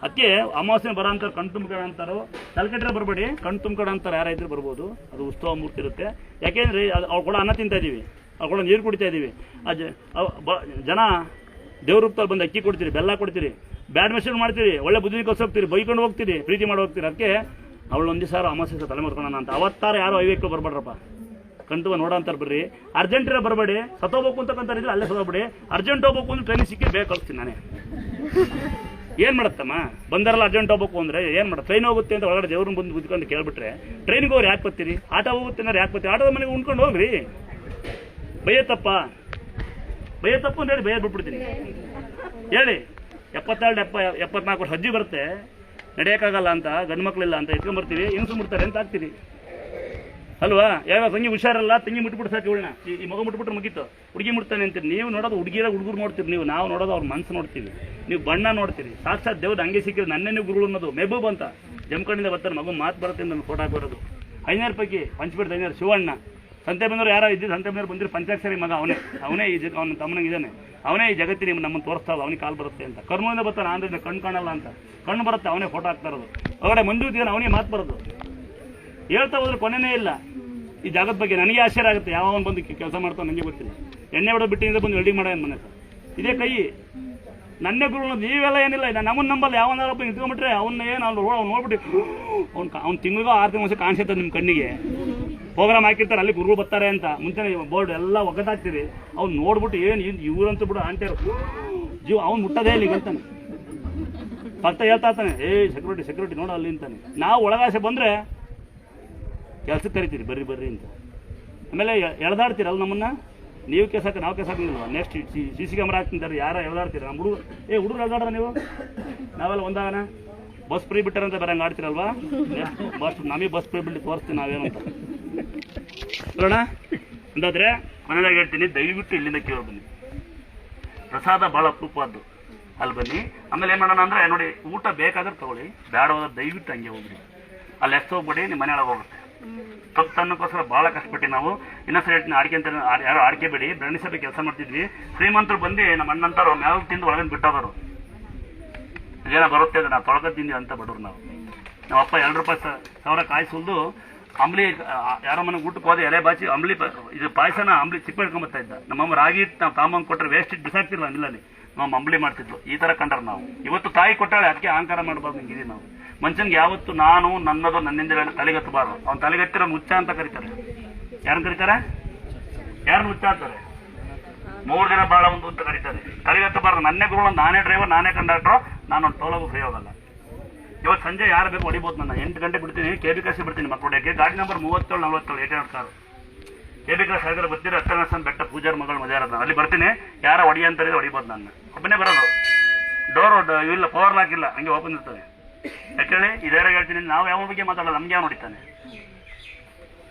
ಅದಕ್ಕೆ ಅಮಾವಾಸ್ಯೆ ಬರೋ ಅಂತಾರೆ ಕಣ್ ತುಂಬಿಕೊಂಡು ಅಂತಾರೋ ತಲೆಕೆಟ್ಟರೆ ಬರಬೇಡಿ, ಕಣ್ ತುಂಬಿಕೊಂಡು ಅಂತಾರೆ ಯಾರಾದ್ರೂ ಬರ್ಬೋದು. ಅದು ಉತ್ಸವ ಮೂರ್ತಿ ಇರುತ್ತೆ. ಯಾಕೆಂದ್ರೆ ಅದು ಅವ್ರು ಕೂಡ ಅನ್ನ ತಿಂತಾ ಇದೀವಿ. ಅವ್ರು ಕೂಡ ನೀರು ಕುಡಿತಾ ಇದ್ದೀವಿ ಅದು ಜನ ದೇವ್ರ ರೂಪದಲ್ಲಿ ಬಂದು ಅಕ್ಕಿ ಕೊಡ್ತೀರಿ, ಬೆಲ್ಲ ಕೊಡ್ತೀರಿ, ಬ್ಯಾಡ್ ಮೆಷನ್ ಮಾಡ್ತೀರಿ, ಒಳ್ಳೆ ಬುದ್ಧಿ ಹೋಗ್ತೀರಿ, ಬೈಕೊಂಡು ಹೋಗ್ತೀರಿ, ಪ್ರೀತಿ ಮಾಡಿ ಹೋಗ್ತೀರಿ. ಅದಕ್ಕೆ ಅವಳು ಒಂದು ಅಮಾಸ್ಯ ತಲೆ ಮಾಡ್ಕೊಳ್ಳೋಣ ಅಂತ. ಅವತ್ತಾರ ಯಾರು ಐವೇಕ್ಳು ಬರ್ಬೇಡ್ರಪ್ಪ. ನೋಡೋ ಅಂತಾರೆ ಬರ್ರಿ. ಅರ್ಜೆಂಟ್ ಇರೋ ಬರಬೇಡಿ. ಸತ್ತೋಗ್ಬೇಕು ಅಂತಕ್ಕಂಥ ಅಲ್ಲೇ ಸತ್ತೋಗ್ಬಿಡಿ. ಅರ್ಜೆಂಟ್ ಹೋಗ್ಬೇಕು ಅಂದ್ರೆ ಟ್ರೈನಿಗೆ ಸಿಕ್ಕಿ ಬೇಗ ಕಳಿಸ್ತೀನಿ ನಾನೇ. ಏನ್ ಮಾಡತ್ತಮ್ಮ? ಬಂದಾರಲ್ಲ ಅರ್ಜೆಂಟ್ ಹೋಗ್ಬೇಕು ಅಂದ್ರೆ ಏನು ಮಾಡ ಟ್ರೈನ್ ಹೋಗುತ್ತೆ ಅಂತ ಒಳಗಡೆ ದೇವ್ರನ್ನ ಬಂದು ಕುತ್ಕೊಂಡು ಕೇಳ್ಬಿಟ್ರೆ ಟ್ರೈನ್ಗೆ ಹೋಗ್ರಿ ಯಾಕೆ ಬರ್ತೀರಿ? ಆಟೋ ಹೋಗುತ್ತೆ ಅಂದ್ರೆ ಯಾಕೆ ಬರ್ತೀರಿ? ಆಟೋದ ಮನೆಗೆ ಉಂಡ್ಕೊಂಡು ಹೋಗ್ರಿ. ಬೈಯತ್ತಪ್ಪ. ಬೈಯತ್ತಪ್ಪ ಅಂತ ಹೇಳಿ ಭಯ ಬಿಟ್ಬಿಡ್ತೀನಿ. ಹೇಳಿ, ಎಪ್ಪತ್ತೆರಡು, ಎಪ್ಪ, ಎಪ್ಪತ್ನಾಲ್ಕು ವರ್ಷ ಅಜ್ಜಿ ಬರುತ್ತೆ. ನಡೆಯೋಕ್ಕಾಗಲ್ಲ ಅಂತ, ಗಂಡು ಮಕ್ಕಳಿಲ್ಲ ಅಂತ ಇಟ್ಕೊಂಡ್ಬರ್ತೀವಿ ಹೆಂಗಸು ಮುಡ್ತಾರೆ ಅಂತ ಆಗ್ತೀರಿ ಅಲ್ವಾ? ಯಾವ ತಂಗಿ ಹುಷಾರಲ್ಲ ತಂಗಿ ಮುಟ್ಬಿಟ್ಟು ಸಾಕು ಇವಳನ್ನ. ಈ ಮಗು ಮುಟ್ಬಿಟ್ರೆ ಮುಗೀತು. ಹುಡುಗಿ ಮುಟ್ತಾನೆ ಅಂತೀರಿ. ನೀವು ನೋಡೋದು ಹುಡುಗಿರ ಹುಡುಗರು ನೋಡ್ತೀರಿ ನೀವು. ನಾವು ನೋಡೋದು ಅವ್ರ ಮನಸ್ಸು ನೋಡ್ತೀವಿ. ನೀವು ಬಣ್ಣ ನೋಡ್ತೀರಿ. ಸಾಕ್ಷಾತ್ ದೇವ್ರು ಹಂಗೆ ಸಿಕ್ಕಿದ್ರೆ ನನ್ನೇ ಗುರುಗಳು ಅನ್ನೋದು. ಮೆಬೂಬ್ ಅಂತ. ಜಮ್ಕಣ್ಣಿಂದ ಬರ್ತಾರೆ ಮಗು, ಮಾತು ಬರುತ್ತೆ ನನ್ನ ಫೋಟೋ ಹಾಕಿರೋದು ಐನೂರು ಪೈಕಿ ಪಂಚಬಿಡ್ದು ಐನೂರು ಶಿವಣ್ಣ. ಬಂದವರು ಯಾರೋ ಇದ್ದಿದ್ದು ಸಂತೆ ಬಂದವರು ಬಂದಿರೋ ಪಂಚಾಕ್ಷರಿ ಮಗ ಅವನೇ. ಅವನೇ ಈ ಜಗ ಅವನ ತಮ್ಮನಿಗೆ ಇದ್ದಾನೆ. ಅವನೇ ಈ ಜಗತ್ತಿನ ನಮ್ಮನ್ನು ತೋರಿಸ್ತಾವ ಅವನಿಗೆ ಕಾಲು ಬರುತ್ತೆ ಅಂತ. ಕರ್ಮದಿಂದ ಬರ್ತಾನೆ ಆಂಧ್ರದಿಂದ ಕಣ್ಣು ಕಾಣಲ್ಲ ಅಂತ. ಕಣ್ಣು ಬರುತ್ತೆ, ಅವನೇ ಫೋಟೋ ಹಾಕ್ತಾ ಇರೋದು. ಹೊರಗಡೆ ಮಂಜು ಇದ್ದಾನೆ ಅವನಿಗೆ ಮಾತು ಬರೋದು. ಹೇಳ್ತಾ ಹೋದ್ರೆ ಕೊನೆನೇ ಇಲ್ಲ. ಈ ಜಾಗದ ಬಗ್ಗೆ ನನಗೆ ಆಶ್ಚರ್ಯ ಆಗುತ್ತೆ. ಯಾವ ಬಂದು ಕೆಲಸ ಮಾಡ್ತಾನೆ ನನಗೆ ಗೊತ್ತಿಲ್ಲ. ಎಣ್ಣೆ ಹೊಡೆದು ಬಿಟ್ಟಿನಿಂದ ಬಂದು ವೆಲ್ಡಿಂಗ್ ಮಾಡೋ ಮನೆ ಇದೇ ಕೈ. ನನ್ನೇ ಗುರು ನೀವೆಲ್ಲ ಏನಿಲ್ಲ. ನಾನು ನಮ್ಮ ನಂಬಲ್ಲ. ಯಾವನಾರಪ್ಪ ನಿಂತ್ಕೊಂಡ್ಬಿಟ್ರೆ ಅವನ್ನ ಏನು, ಅವ್ನು ಅವ್ನು ನೋಡ್ಬಿಟ್ಟು ಅವ್ನು ಅವ್ನು ತಿಂಗಳಿಗೋ ಆರು ತಿಂಗಳು ಕಾಣಿಸುತ್ತೆ ನಿಮ್ಮ ಕಣ್ಣಿಗೆ. ಪ್ರೋಗ್ರಾಮ್ ಹಾಕಿರ್ತಾರೆ, ಅಲ್ಲಿ ಗುರುಗಳು ಬರ್ತಾರೆ ಅಂತ. ಮುಂಚೆನೆ ಬೋರ್ಡ್ ಎಲ್ಲ ಒಗ್ಗದಾಗ್ತೀರಿ ಅವ್ನು ನೋಡ್ಬಿಟ್ಟು ಏನು ಇವ್ರಂತೂ ಬಿಡು ಅಂತಾರೆ ಜೀವ, ಅವ್ನು ಮುಟ್ಟದೇ ಇಲ್ಲ ಅಂತಾನೆ. ಪಕ್ಕ ಹೇಳ್ತಾ ಇರ್ತಾನೆ, ಏ ಸೆಕ್ಯೂರಿಟಿ ಸೆಕ್ಯೂರಿಟಿ ನೋಡು ಅಲ್ಲಿ ಅಂತಾನೆ. ನಾವು ಒಳಗಾಸೆ ಬಂದರೆ ಕೆಲ್ಸಕ್ಕೆ ಕರಿತೀರಿ, ಬರ್ರಿ ಬರ್ರಿ ಅಂತ. ಆಮೇಲೆ ಎಳ್ದಾಡ್ತೀರಲ್ಲ ನಮ್ಮನ್ನ? ನೀವು ಕೆಸಾಕ ನಾವು ಕೆಸಾಕಿಲ್ವ ನೆಕ್ಸ್ಟ್ ಸಿ ಸಿ ಕ್ಯಾಮ್ರಾ ಹಾಕ್ತಿದ್ದಾರೆ, ಯಾರ ಎಳ್ದಾಡ್ತೀರ? ನಮ್ಮ ಹುಡುಗರು. ಏ, ಹುಡುಗರು ಎಳ್ದಾಡ್ರ ನೀವು? ನಾವೆಲ್ಲ ಒಂದಾಗನ ಬಸ್ ಫ್ರೀ ಬಿಟ್ಟಾರಂತ ಬೇರೆ ಹಂಗೆ ಆಡ್ತೀರಲ್ವಾ? ಬಸ್, ನಮಗೆ ಬಸ್ ಫ್ರೀ ಬಿಟ್ಟು ತೋರಿಸ್ತೀವಿ ನಾವೇನು ಅಂತ. ನೋಡೋಣ. ಅಂದಾದ್ರೆ ಹೇಳ್ತೀನಿ, ದಯವಿಟ್ಟು ಇಲ್ಲಿಂದ ಕೇಳೋ ಬನ್ನಿ. ಪ್ರಸಾದ ಭಾಳ ಅಪರೂಪದ್ದು. ಅಲ್ಲಿ ಬನ್ನಿ. ಆಮೇಲೆ ಏನು ಮಾಡೋಣ ಅಂದ್ರೆ, ನೋಡಿ, ಊಟ ಬೇಕಾದ್ರೆ ತಗೊಳ್ಳಿ. ಬೇಡವಾದ ದಯವಿಟ್ಟು ಹಂಗೆ ಹೋಗ್ರಿ. ಅಲ್ಲಿ ಎಷ್ಟು ಹೋಗ್ಬಿಡಿ, ನಿಮ್ಮ ಮನೆಯೊಳಗೆ ಹೋಗುತ್ತೆ. ತಪ್ಪು ತನ್ನಕ್ಕೋಸ್ಕರ ಭಾಳ ಕಷ್ಟಪಟ್ಟು ನಾವು. ಇನ್ನೊಂದ್ಸರಿ ಹೇಳ್ತೀನಿ ಆಡಿಕೆ ಅಂತ ಯಾರು ಆಡಿಕೆ ಬೇಡಿ. ಬ್ರಣಿಸಬೇಕು ಕೆಲಸ ಮಾಡ್ತಿದ್ವಿ. ಶ್ರೀಮಂತರು ಬಂದು ನಮ್ಮ ಅಣ್ಣಂತಾರು ಮ್ಯಾಲ ತಿಂದು ಒಳಗಿಂದ ಬಿಟ್ಟೋದರು ಏನೋ ಬರುತ್ತೆ ಅದು ನಾವು ತೊಳಕ ಅಂತ ಬಡವ್ರು ನಾವು. ನಮ್ಮ ಅಪ್ಪ ಎರಡು ರೂಪಾಯಿ ಸಾವಿರ ಕಾಯಿ ಅಂಬ್ಲಿ ಯಾರೋ ಮನೆಗೆ ಊಟಕ್ಕೆ ಹೋದೆ ಎಲೆ ಬಾಚಿ ಅಂಬ್ಲಿ ಇದು ಪಾಯಸನ ಅಂಬ್ಲಿ ಚಿಕ್ಕ ಹಿಡ್ಕೊಂಬತ್ತಾ ಇದ್ದ. ನಮ್ಮಮ್ಮ ರಾಗಿ ನಾವು ತಾಂಬಂಗ್ ಕೊಟ್ಟರೆ ವೇಸ್ಟ್ ಬಿಸಾಕ್ತಿರ್ಲ ಮಿಲ್ಲಲ್ಲಿ ನಮ್ಮ ಅಂಬ್ಲಿ ಮಾಡ್ತಿದ್ವು ಈ ಥರ ಕಂಡ್ರೆ ನಾವು. ಇವತ್ತು ತಾಯಿ ಕೊಟ್ಟಾಳೆ, ಅದಕ್ಕೆ ಅಹಂಕಾರ ಮಾಡಬಾರ್ದು ಹಿಂಗಿದೆ ನಾವು. ಮನುಷ್ಯನ್ಗೆ ಯಾವತ್ತು ನಾನು ನನ್ನದು ನನ್ನಿಂದ ತಲೆಗತ್ತಬಾರ್ದು. ಅವ್ನು ತಲೆಗತ್ತಿರ ಮುಚ್ಚ ಅಂತ ಕರೀತಾರೆ. ಯಾರನ್ನ ಕರೀತಾರೆ? ಯಾರು ಮುಚ್ಚ ಅಂತಾರೆ? ಮೂರು ದಿನ ಬಾಳ ಒಂದು ಅಂತ ಕರೀತಾರೆ. ತಲೆಗತ್ತಬಾರ್ದು. ನನ್ನೇ ಗುರುಗಳು, ನಾನೇ ಡ್ರೈವರ್ ನಾನೇ ಕಂಡಕ್ಟ್ರು ನಾನು ಟೋಲಗೂ ಫ್ರೀ ಹೋಗಲ್ಲ ಇವತ್ತು ಸಂಜೆ ಯಾರು ಬೇಕು ಹೊಡಿಬೋದು ನನ್ನ. ಎಂಟು ಗಂಟೆ ಬಿಡ್ತೀನಿ. ಕೆ ಬಿ ಕಾಸಿ ಬಿಡ್ತೀನಿ ಮಕ್ಕಳು ಗಾಡಿ ನಂಬರ್ ಮೂವತ್ತೇಳು, ನಲ್ವತ್ತೇಳು ಏಟ್ ಕಾರು ಕೆ ಬಿ ಕಾಸ್ ಹಾಗಾದ್ರೆ ಬರ್ತೀರಿ? ಅತ್ತನಾಸನ್ ಬೆಟ್ಟ ಪೂಜಾರ್ ಮಗಳು ಮಜಾ ಇರೋದು ಅಲ್ಲಿ ಬರ್ತೀನಿ. ಯಾರ ಹೊಡಿ ಅಂತಾರೆ ಹೊಡಿಬೋದು ನನ್ನ. ಒಬ್ಬನೇ ಬರೋದು. ಡೋರ್ ಇಲ್ಲ ಪವರ್ ಲಾಕ್ ಇಲ್ಲ. ಹಂಗೆ ಓಪನ್ ಇರ್ತದೆ. ಯಾಕೇಳಿ ಇದೇ ಹೇಳ್ತೀನಿ? ನಾವು ಯಾವ ಬಗ್ಗೆ ಮಾತಾಡಲ್ಲ, ನಮ್ಗೆ ಯಾವ ಹೊಡಿತಾನೆ?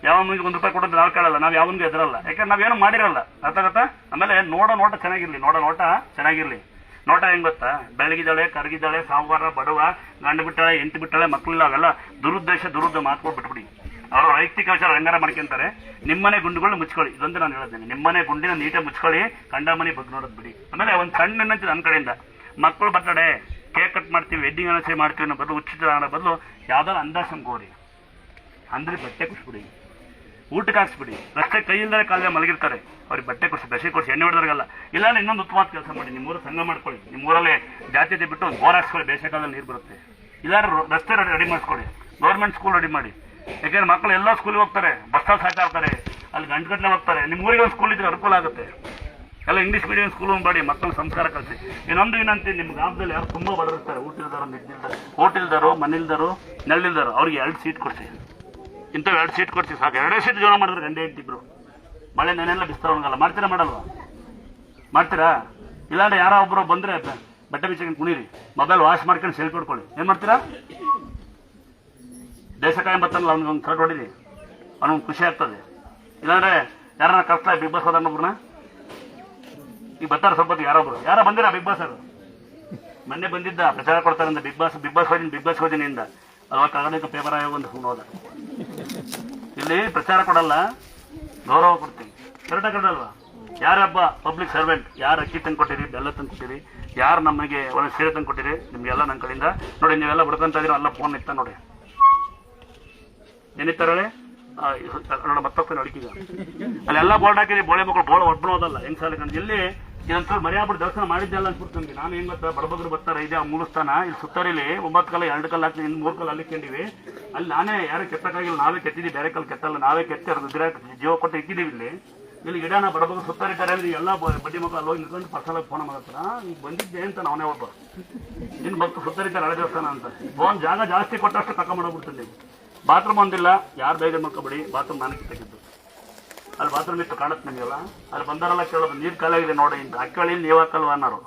ಯಾವ ಒಂದು ರೂಪಾಯಿ ಕೊಡೋದು ನಾವು ಕೇಳಲ್ಲ. ನಾವು ಯಾವನಿಗೂ ಎದುರಲ್ಲ ಯಾಕಂದ್ರೆ ನಾವೇನು ಮಾಡಿರಲ್ಲ. ಅರ್ಥ ಆಮೇಲೆ ನೋಡೋ ನೋಟ ಚೆನ್ನಾಗಿರ್ಲಿ. ನೋಡೋ ನೋಟ ಚೆನ್ನಾಗಿರ್ಲಿ. ನೋಟ ಹೆಂಗ್ ಗೊತ್ತಾ? ಬೆಳಗಿದಾಳೆ ಕರಗಿದ್ದಾಳೆ ಸಾವುಕಾರ ಬಡವ, ಗಂಡು ಬಿಟ್ಟಾಳೆ ಎಂಟು ಬಿಟ್ಟಾಳೆ, ಮಕ್ಕಳಿಲ್ಲ, ಅವೆಲ್ಲ ದುರುದ್ದೇಶ, ದುರುದ್ದ ಮಾತ್ಕೊಂಡು ಬಿಟ್ಬಿಡಿ. ಅವ್ರ ವೈಯಕ್ತಿಕ ವಿಚಾರ ಹೆಂಗಾರ ಮಾಡ್ಕೊಂತಾರೆ. ನಿಮ್ಮನೆ ಗುಂಡುಗಳನ್ನ ಮುಚ್ಕೊಳ್ಳಿ. ಇದೊಂದು ನಾನು ಹೇಳಿದ್ದೇನೆ ನಿಮ್ಮನೆ ಗುಂಡಿನ ನೀಟಾಗಿ ಮುಚ್ಕೊಳ್ಳಿ. ಕಂಡ ಮನೆ ಬಗ್ಗೆ ನೋಡೋದು ಬಿಡಿ. ಆಮೇಲೆ ಒಂದು ಸಣ್ಣ ನನ್ನ ಕಡೆಯಿಂದ. ಮಕ್ಕಳು ಬರ್ತಡೆ, ಕೇಕ್ ಕಟ್ ಮಾಡ್ತೀವಿ, ವೆಡ್ಡಿಂಗ್ ಅನೌನ್ಸ್ ಮಾಡ್ತೀವಿ ಅನ್ನೋ ಬದಲು, ಉಚಿತ ಅನ್ನೋ ಬದಲು ಯಾವ್ದಾದ್ರು ಅಂದಾಸಂಗೋರಿ ಕೋರಿ ಅಂದ್ರೆ ಬಟ್ಟೆ ಕುಡಿಸ್ಬಿಡಿ ಊಟಕ್ಕೆ ಹಾಕ್ಸ್ಬಿಡಿ ರಸ್ತೆ ಕೈ ಇಲ್ಲದೆ ಕಾಲೇ ಮಲಗಿರ್ತಾರೆ. ಅವ್ರಿಗೆ ಬಟ್ಟೆ ಕೊಡಿಸಿ ಬೆಸೆ ಕೊಡಿಸಿ, ಎಣ್ಣೆ ಹೊಡೆದ್ರಾಗಲ್ಲ ಇಲ್ಲಾಂದ್ರೆ ಇನ್ನೊಂದು ಉತ್ತಮ ಕೆಲಸ ಮಾಡಿ ನಿಮ್ಮ ಊರಲ್ಲಿ ಸಂಘ ಮಾಡ್ಕೊಳ್ಳಿ. ನಿಮ್ಮ ನಿಮ್ಮೂರಲ್ಲೇ ಜಾತಿ ಬಿಟ್ಟು ಒಂದು ಬೋರ್ ಹಾಕ್ಸ್ಕೊಳ್ಳಿ, ಬೇಸಿಗೆಕಾಲದಲ್ಲಿ ನೀರು ಬರುತ್ತೆ. ಇಲ್ಲಾಂದ್ರೆ ರಸ್ತೆ ರೆಡಿ ಮಾಡಿಸ್ಕೊಳ್ಳಿ. ಗೌರ್ಮೆಂಟ್ ಸ್ಕೂಲ್ ರೆಡಿ ಮಾಡಿ. ಯಾಕೆಂದ್ರೆ ಮಕ್ಕಳು ಎಲ್ಲ ಸ್ಕೂಲಿಗೆ ಹೋಗ್ತಾರೆ ಬಸ್ಸಲ್ಲಿ ಸಾಯ್ತಾ ಇರ್ತಾರೆ, ಅಲ್ಲಿ ಗಂಟು ಗಂಟೆ ಹೋಗ್ತಾರೆ. ನಿಮ್ಮ ಊರಿಗೆ ಒಂದು ಸ್ಕೂಲ್ ಇದ್ರೆ ಅನುಕೂಲ ಆಗುತ್ತೆ. ಎಲ್ಲ ಇಂಗ್ಲೀಷ್ ಮೀಡಿಯಂ ಸ್ಕೂಲ್ ಮಾಡಿ, ಮಕ್ಕಳು ಸಂಸ್ಕಾರ ಕಲಿಸಿ. ಇನ್ನೊಂದು ಏನಂತೆ ನಿಮ್ಮ ಗ್ರಾಮದಲ್ಲಿ ಯಾರು ತುಂಬಾ ಬಡವಿರ್ತಾರೆ ಊಟಿಲ್ದಾರೋ ನಿದ್ದಿಲ್ದಾರೋ ಹೋಟಿಲ್ದಾರೋ ಮನಿಲ್ದಾರೋ ನೆಲ್ಲಿಲ್ದಾರೋ ಅವ್ರಿಗೆ ಎರಡು ಸೀಟ್ ಕೊಡ್ಸಿ. ಇಂಥವು ಎರಡು ಸೀಟ್ ಕೊಡ್ತೀವಿ ಸಾಕು. ಎರಡೇ ಸೀಟ್ ಜೀವನ ಮಾಡಿದ್ರೆ ಗಂಡೆ ಇಟ್ಟಿಬ್ರು ಮಳೆ ನೆನೆಲ್ಲ ಬಿಸ್ತಾವಂಗಲ್ಲ ಮಾಡ್ತೀರಾ ಮಾಡಲ್ವಾ? ಮಾಡ್ತೀರಾ? ಇಲ್ಲಾಂದ್ರೆ ಯಾರೋ ಒಬ್ಬರು ಬಂದ್ರೆ ಬಟ್ಟೆ ಬಿಚ್ಕೊಂಡು ಕುಣಿರಿ. ಮೊಬೈಲ್ ವಾಶ್ ಮಾಡ್ಕೊಂಡು ಸೇಲ್ ಕೊಡ್ಕೊಳ್ಳಿ ಏನ್ ಮಾಡ್ತೀರಾ? ದೇಶ ಕಾಯಂ ಬರ್ತಾನಲ್ಲ ಅವ್ನಿಗೆ ಒಂದು ಕರೆಕ್ಟ್ ಹೊಡೀರಿ. ಅವ್ನಿಗೆ ಖುಷಿ ಆಗ್ತದೆ. ಇಲ್ಲಾಂದ್ರೆ ಯಾರನ್ನ ಕಷ್ಟ ಬಿಗ್ ಬಾಸ್ ಅದನ್ನ ಒಬ್ರನ್ನ? ಈಗ ಬರ್ತಾರೆ ಸ್ವಲ್ಪ ಯಾರೋ ಯಾರೊಬ್ರು ಯಾರೋ ಬಂದಿರ ಬಿಗ್ ಬಾಸ್ ಅವರು? ಮೊನ್ನೆ ಬಂದಿದ್ದ, ಪ್ರಚಾರ ಕೊಡ್ತಾರಂದ ಬಿಗ್ ಬಾಸ್ ಬಿಗ್ ಬಾಸ್ ಹೋದಿನಿ ಬಿಗ್ ಬಾಸ್ ಹೋದಿನಿಂದ ಅವಾಗ ಕನ್ನಡ ಪೇಪರ್ ಆಯೋಗ ಅಂತ ಹೋದ. ಇಲ್ಲಿ ಪ್ರಚಾರ ಕೊಡಲ್ಲ, ಗೌರವ ಕೊಡ್ತೀವಿ ಕರೆಕ್ಟಾಗಿ ಕರೆದಲ್ವಾ ಯಾರಬ್ಬ ಪಬ್ಲಿಕ್ ಸರ್ವೆಂಟ್ ಯಾರು ಅಕ್ಕಿ ತಂದು ಕೊಟ್ಟಿರಿ, ಬೆಲ್ಲ ತಂದು ಕೊಟ್ಟಿರಿ, ಯಾರು ನಮಗೆ ಒಂದು ಸೀರೆ ತಂದು ಕೊಟ್ಟಿರಿ, ನಿಮಗೆಲ್ಲ ನನ್ನ ಕಡೆಯಿಂದ. ನೋಡಿ, ನೀವೆಲ್ಲ ಬಡ್ಕೊಂತ ಇದೀರ ಅಲ್ಲ ಫೋನ್ ಇತ್ತ ನೋಡಿ. ಏನಿತ್ತಾರಳೆ? ನೋಡ ಮತ್ತೊಬ್ಬ ಅಡಿಕೀಗ ಅಲ್ಲೆಲ್ಲ ಬೋರ್ಡ್ ಹಾಕಿರಿ, ಬೋಳೆ ಮಕ್ಕಳು ಬೋಳ ಒಬ್ಬನೋದಲ್ಲ ಹೆಂಗ್ ಸಾಲ ಇಲ್ಲಿ ಇದೊಂದು ಮರ್ಯಾಬಿಟ್ಟು ದರ್ಶನ ಮಾಡಿದ್ದಲ್ಲ ಅನ್ಸ್ಬಿಡ್ತು ನಮ್ಗೆ. ನಾನು ಹೆಂಗ್ ಗೊತ್ತಾ, ಬಡಬಗ್ರು ಬರ್ತಾರೆ, ಇದೆ ಆ ಮೂಲಸ್ಥಾನ. ಇಲ್ಲಿ ಸುತ್ತರಿಲಿ, ಒಂಬತ್ತು ಕಲ್ಲ, ಎರಡು ಕಲ್ಲ ಹಾಕಿ ಮೂರು ಅಲ್ಲಿ ಕೆಂಡಿವಿ. ಅಲ್ಲಿ ನಾನೇ ಯಾರು ಕೆತ್ತಕ್ಕಾಗಿಲ್ಲ, ನಾವೇ ಕೆತ್ತಿದ್ದೀವಿ, ಬೇರೆ ಕಲ್ ಕೆತ್ತಲ್ಲ, ನಾವೇ ಕೆತ್ತಿ ಅದ್ರ ಗಿಡ ಜೀವ ಕೊಟ್ಟು ಇಕ್ಕಿದೀವಿ ಇಲ್ಲಿ. ಇಲ್ಲಿ ಗಿಡನ ಬಡಬಗ್ರು ಸುತ್ತಾರಿದ್ದಾರೆ ಅಂದ್ರೆ ಎಲ್ಲ ಬಡ್ಡಿ ಮಕ್ಕಳು ಅಲ್ಲಿ ಹೋಗಿ ನಿಂತ್ಕೊಂಡು ಪರ್ಸಲ್ ಫೋನ್ ಮಾಡ್ತಾರ ಈಗ ಬಂದಿದ್ದೆ ಅಂತ ನಾವೇ ಒಬ್ಬ. ಇನ್ನು ಭಕ್ತು ಸುತ್ತರಿತಾರೆ ಹಳೆ ದೇವಸ್ಥಾನ ಅಂತ. ಒಂದು ಜಾಗ ಜಾಸ್ತಿ ಕೊಟ್ಟಷ್ಟು ತಗೊಂಡ್ಬಿಡ್ತೀನಿ ಬಾತ್ರೂಮ್ ಒಂದಿಲ್ಲ, ಯಾರು ಬೇಗ ಮಾಡ್ಕೊಬೇಡಿ, ಬಾತ್ರೂಮ್ ನಾನಕ್ಕೆ ತೆಗೆದ್ದು ಅಲ್ಲಿ ಬಾತ್ರೂಮ್ ಇತ್ತು ಕಾಣುತ್ತೆ ನಿಮಗೆಲ್ಲ? ಅಲ್ಲಿ ಬಂದಾರಲ್ಲ ಕೇಳೋದು, ನೀರು ಕಾಲಾಗಿದೆ ನೋಡಿ. ಅಕ್ಕಳಿ ನೀವು ಹಾಕಲ್ವ? ಅನ್ನೋರು.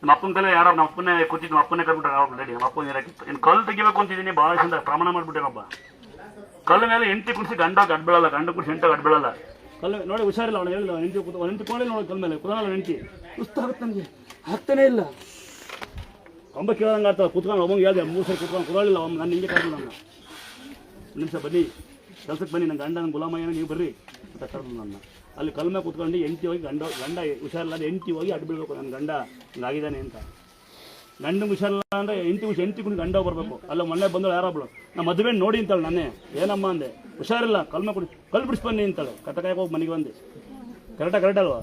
ನಮ್ಮ ಅಪ್ಪನ ಕಲೆ ಯಾರೋ ನಮ್ಮ ಅಪ್ಪನೇ ಕೂತಿದ್ದು, ನಮ್ಮ ಅಪ್ಪನೇ ನಮ್ಮ ಅಪ್ಪನ ನೀರಾಕಿತ್ತು ಇನ್ನು ಕಲ್ಲು ತೆಗಿಬೇಕು ಅಂತಿದ್ದೀನಿ ಭಾಳ ಚಂದ ಪ್ರಮಾಣ ಮಾಡ್ಬಿಟ್ಟಿರೊಬ್ಬ ಕಲ್ಲು ಮೇಲೆ ಎಂಟಿ ಕುಡಿಸಿ ಗಂಡ ಗಡ್ ಬೀಳಲ್ಲ, ಗಂಡ ಕುಡಿಸಿ ಎಂಟ ಅಡ್ಬಿಡಲ್ಲ ಕಲ್ಲು ನೋಡಿ, ಹುಷಾರಿಲ್ಲ, ಅವನು ಹೇಳಿಲ್ಲ ಹೆಂಡತಿ ಕೂತ ಎಂಟಿ ನೋಡಿ ಕಲ್ ಮೇಲೆ ಕುದಲ್ಲ ಹೆಂಡತಿ. ಸುಸ್ತಾಗುತ್ತೆ ನನಗೆ ಆಗ್ತಾನೆ ಇಲ್ಲ. ಕಂಬ ಕೇಳಂಗೆ ಆಗ್ತದೆ ಕುತ್ಕೊಂಡು ಒಬ್ಬಂಗೆ ಹೇಳಿದೆ, ಮೂರು ಸರಿ ಕುತ್ಕೊಂಡು ಕುದಾಳಿಲ್ಲ ಒಮ್ಮೆ ನಾನು ನಿಮಗೆ ಕಾಣಲ್ಲ ನಿಮಿಷ ಬನ್ನಿ. ಕೆಲ್ಸಕ್ಕೆ ಬನ್ನಿ ನನ್ನ ಗಂಡನ ಗುಲಾಮಯ್ಯನ ನೀವು ಬರ್ರಿ ಅಂತ ನನ್ನ. ಅಲ್ಲಿ ಕಲ್ಮೆ ಕೂತ್ಕೊಂಡು ಎಂಟಿ ಹೋಗಿ ಗಂಡ ಗಂಡ ಹುಷಾರಿಲ್ಲ ಎಂಟಿ ಹೋಗಿ ಅಡ್ಡ ಬೀಳ್ಬೇಕು ನನ್ನ ಗಂಡ. ಹಂಗಾಗಿದ್ದಾನೆ ಅಂತ. ಗಂಡನ ಹುಷಾರಿಲ್ಲ ಅಂದರೆ ಎಂಟಿ ಹುಷ ಎಂಟಿ ಕುಣಿ ಗಂಡ ಬರಬೇಕು ಅಲ್ಲ ಮೊನ್ನೆ ಬಂದಳು ಯಾರೊಬ್ಳು ನಮ್ಮ ಮದುವೆ ನೋಡಿ ಅಂತಾಳೆ ನಾನೇ. ಏನಮ್ಮ ಅಂದೆ. ಹುಷಾರಿಲ್ಲ ಕಲ್ಮೆ ಕುಡಿ ಕಲ್ ಬನ್ನಿ ಅಂತಾಳೆ. ಕಟ್ಟಕಾಯಕ್ಕೆ ಹೋಗಿ ಮನೆಗೆ ಬಂದೆ. ಕರೆಕ್ಟಾಗಿ ಕರೆಕ್ಟ್ ಅಲ್ವಾ?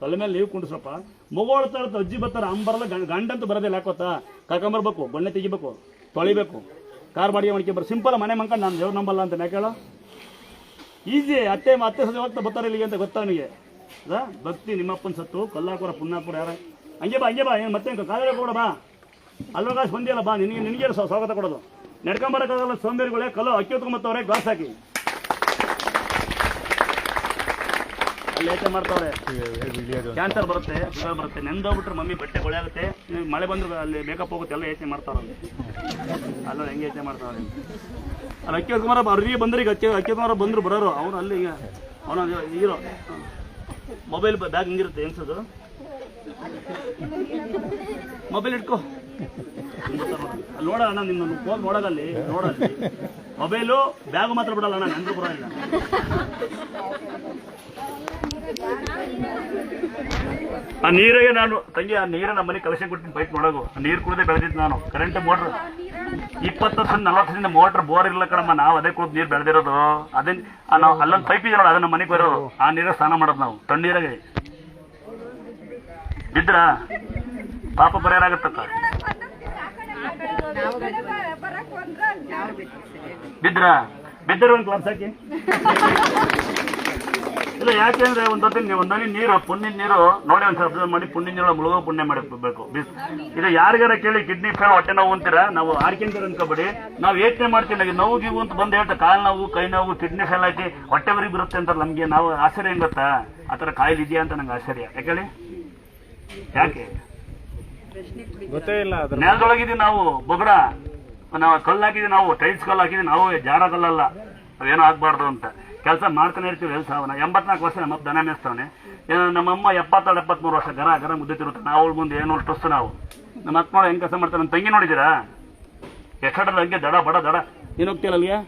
ಕಲ್ಲ ಮೇಲೆ ಲೀವ್ ಕುಂಡಿಸ್ರಪ್ಪ ಮಗೋಳ್ತಾ ಇರ್ತಾ ಅಜ್ಜಿ ಬರ್ತಾರೆ ಅಂಬರಲ್ಲ ಬರಲ್ಲ, ಗಂಡ ಗಂಡಂತೂ ಬರೋದಿಲ್ಲ ಯಾಕೋತ್ತಾ ಕರ್ಕೊಂಬರ್ಬೇಕು ಬಣ್ಣೆ ತೆಗಿಬೇಕು, ತೊಳಿಬೇಕು. ಕಾರ್ ಬಾಡಿಗೆ ಮಾಡ್ಕೊಂಬರ್ ಸಿಂಪಲ್ ಮನೆ ಮಂಕ ನಾನು ದೇವ್ರ ನಂಬಲ್ಲ ಅಂತ ನಾ ಹೇಳೋ. ಈಸಿ ಅತ್ತೆ ಅತ್ತೆ ಸತಿ ಹೋಗ್ತಾ ಬರ್ತಾರೆ ಇಲ್ಲಿಗೆ ಅಂತ ಗೊತ್ತಾ ಅವನಿಗೆ ಅದಾ ಭಕ್ತಿ ನಿಮ್ಮಪ್ಪನ ಸತ್ತು, ಕಲ್ಲಾಪುರ ಪುನ್ನಾಪುರ ಯಾರ? ಹಂಗೆ ಬಾ ಹಂಗೆ ಬಾ, ಏನು ಮತ್ತೆ ಕಾಲೇಜ್ ಕೂಡ ಬಾ. ಅಲ್ವಗಾಸ್ ಬಂದಿಯಲ್ಲ ಬಾ. ನಿನಗೆ ನಿನಗೆ ಸ್ವ- ಸ್ವಾಗತ ಕೊಡೋದು? ನಡ್ಕೊಂಬರಕ್ಕಾಗಲ್ಲ ಸೋಂಬೇರಿಗಳೇ ಕಲ್ಲು, ಅಕ್ಕಿ ಹೊತ್ಕೊಂಬತ್ತವ್ರೆ ಗ್ಲಾಸ್ ಹಾಕಿ. ಅಲ್ಲಿ ಏಕೆ ಮಾಡ್ತಾವ್ರೆ ಕ್ಯಾನ್ಸರ್ ಬರುತ್ತೆ ಶುಗರ್ ಬರುತ್ತೆ ನೆಂದೋಗ್ಬಿಟ್ರೆ ಮಮ್ಮಿ ಬಟ್ಟೆ ಕೊಳೆ ಆಗುತ್ತೆ ಮಳೆ ಬಂದ್ರು ಅಲ್ಲಿ ಮೇಕಪ್ ಹೋಗುತ್ತೆ ಎಲ್ಲ ಯೋಚನೆ ಮಾಡ್ತಾವ್ರಲ್ಲಿ ಅಲ್ಲ ಹೆಂಗೆ ಯೋಚನೆ ಮಾಡ್ತಾವ್ರೆ? ಅಲ್ಲಿ ಅಕ್ಕಿ ಕುಮಾರ ಅವ್ರಿಗೆ ಬಂದ್ರೆ ಈಗ ಅಕ್ಕಿ ಅಕ್ಕಿ ಕುಮಾರ ಬಂದ್ರು ಬರೋರು ಅವನು ಅಲ್ಲಿ ಈಗ ಅವನು ಹೀರೋ. ಮೊಬೈಲ್ ಬ್ಯಾಗ್ ಹಿಂಗಿರುತ್ತೆ ಎನ್ಸೋದು ಮೊಬೈಲ್ ಇಟ್ಕೋ. ನೋಡೋಣ ಅಣ್ಣ ನಿನ್ನ ಫೋನ್ ನೋಡೋದಲ್ಲಿ ನೋಡಲ್ಲಿ ಮೊಬೈಲು ಬ್ಯಾಗ್ ಮಾತ್ರ ಬಿಡಲ್ಲ ಅಣ್ಣ ನೆಂದ್ರು ಬರೋಲ್ಲ ಆ ನೀರಿಗೆ ನಾನು, ತಂಗಿ, ಆ ನೀರನ್ನ ಮನೆ ಕಲೆಕ್ಷನ್ ಕೊಡ್ತೀನಿ ಪೈಪ್ ನೋಡೋದು ನೀರು ಕುಡಿದೇ ಬೆಳೆದಿದ್ದು ನಾನು. ಕರೆಂಟ್ ಮೋಟ್ರ್ ಇಪ್ಪತ್ತು ವರ್ಷ ನಲವತ್ತು ವರ್ಷದಿಂದ ಮೋಟ್ರ್ ಬೋರ್ ಇಲ್ಲ ಕಣಮ್ಮ. ನಾವು ಅದೇ ಕುಡಿದು ನೀರು ಬೆಳೆದಿರೋದು. ಅದೇ ನಾವು ಅಲ್ಲೊಂದು ಪೈಪ್ ಇದೆ ನೋಡಿ, ಅದನ್ನ ಮನೆಗೆ ಬರೋದು ಆ ನೀರ ಸ್ನಾನ ಮಾಡೋದು ನಾವು. ತಣ್ಣೀರಾಗೆ. ಬಿದ್ರ ಪಾಪ ಪರಿಹಾರ ಆಗತ್ತಕ್ಕ ಬಿದ್ರ ಬಿದ್ದರು ಒಂದು ಕ್ಲಾಸ್ ಹಾಕಿ ಇಲ್ಲ ಯಾಕೆಂದ್ರೆ ಒಂದು ಹೊತ್ತಿನ ಒಂದೊಂದು ನೀರು ಪುಣ್ಯದ ನೀರು ನೋಡಿ ಒಂದು ಅಬ್ಸರ್ವ್ ಮಾಡಿ ಪುಣ್ಯದ ನೀರು ಮುಳುಗೋ ಪುಣ್ಯ ಮಾಡಬೇಕು ಬಿಸ್ ಇದು ಯಾರಿಗಾರ ಕೇಳಿ ಕಿಡ್ನಿ ಫೇಲ್ ಹೊಟ್ಟೆ ನೋವು ಅಂತೀರಾ? ನಾವು ಆರ್ಕೆಂತೀರ ಅನ್ಕೋಬೇಡಿ. ನಾವು ಯೋಚನೆ ಮಾಡ್ತೀವಿ ನೋವು ಗೀವು ಅಂತ ಬಂದು ಹೇಳ್ತಾ ಕಾಲು ನೋವು ಕೈ ನೋವು ಕಿಡ್ನಿ ಫೇಲ್ ಹಾಕಿ ಹೊಟ್ಟೆವರೆಗೆ ಬರುತ್ತೆ ಅಂತ ನಮಗೆ. ನಾವು ಆಶ್ಚರ್ಯ ಹೆಂಗ್ ಗೊತ್ತಾ? ಆ ಥರ ಕಾಯಿಲೆ ಇದೆಯಾ ಅಂತ ನಂಗೆ ಆಶ್ಚರ್ಯ. ಯಾಕೇಳಿ ಯಾಕೆ? ಗೊತ್ತೇ ಇಲ್ಲ ನೆಲದೊಳಗಿದೀವಿ ನಾವು ಬೊಗಡ ನಾವು ಕಲ್ಲು ಹಾಕಿದೀವಿ ನಾವು ಟೈಲ್ಸ್ ಕಲ್ಲು ಹಾಕಿದೀವಿ ನಾವು ಜಾರ ಕಲ್ಲಲ್ಲ ಅವೇನೋ ಆಗ್ಬಾರ್ದು ಅಂತ. ಕೆಲಸ ಮಾಡ್ತಾನೆ ಇರ್ತೀವಿ ಎಲ್ಲಿ ಸಾವನ ಎಂಬತ್ನಾಲ್ಕು ವರ್ಷ ನಮ್ಮ ದನ ಮೇಯಿಸ್ತಾವನೆ. ನಮ್ಮಮ್ಮ ಎಪ್ಪತ್ತಾರು ಎಪ್ಪತ್ಮೂರು ವರ್ಷ ಗರ ಗರ ಮುದ್ದೆ ತಿರುತ್ತೆ ನಾವು ಅವಳ ಮುಂದೆ ಏನು ಟುಸ್ತು ನಾವು. ನಮ್ಮ ಅಕ್ಕ ಹೆಂಗ್ ಕೆಲಸ ಮಾಡ್ತಾರೆ ನಮ್ಮ ತಂಗಿ ನೋಡಿದ್ದೀರಾ? ಎಷ್ಟಡ ಹಂಗೆ ದಡ ಬಡ ದಡ. ನೀನು ಹೋಗ್ತೀಯಲ್ಲ ಅಲ್ಲಿಗೆ?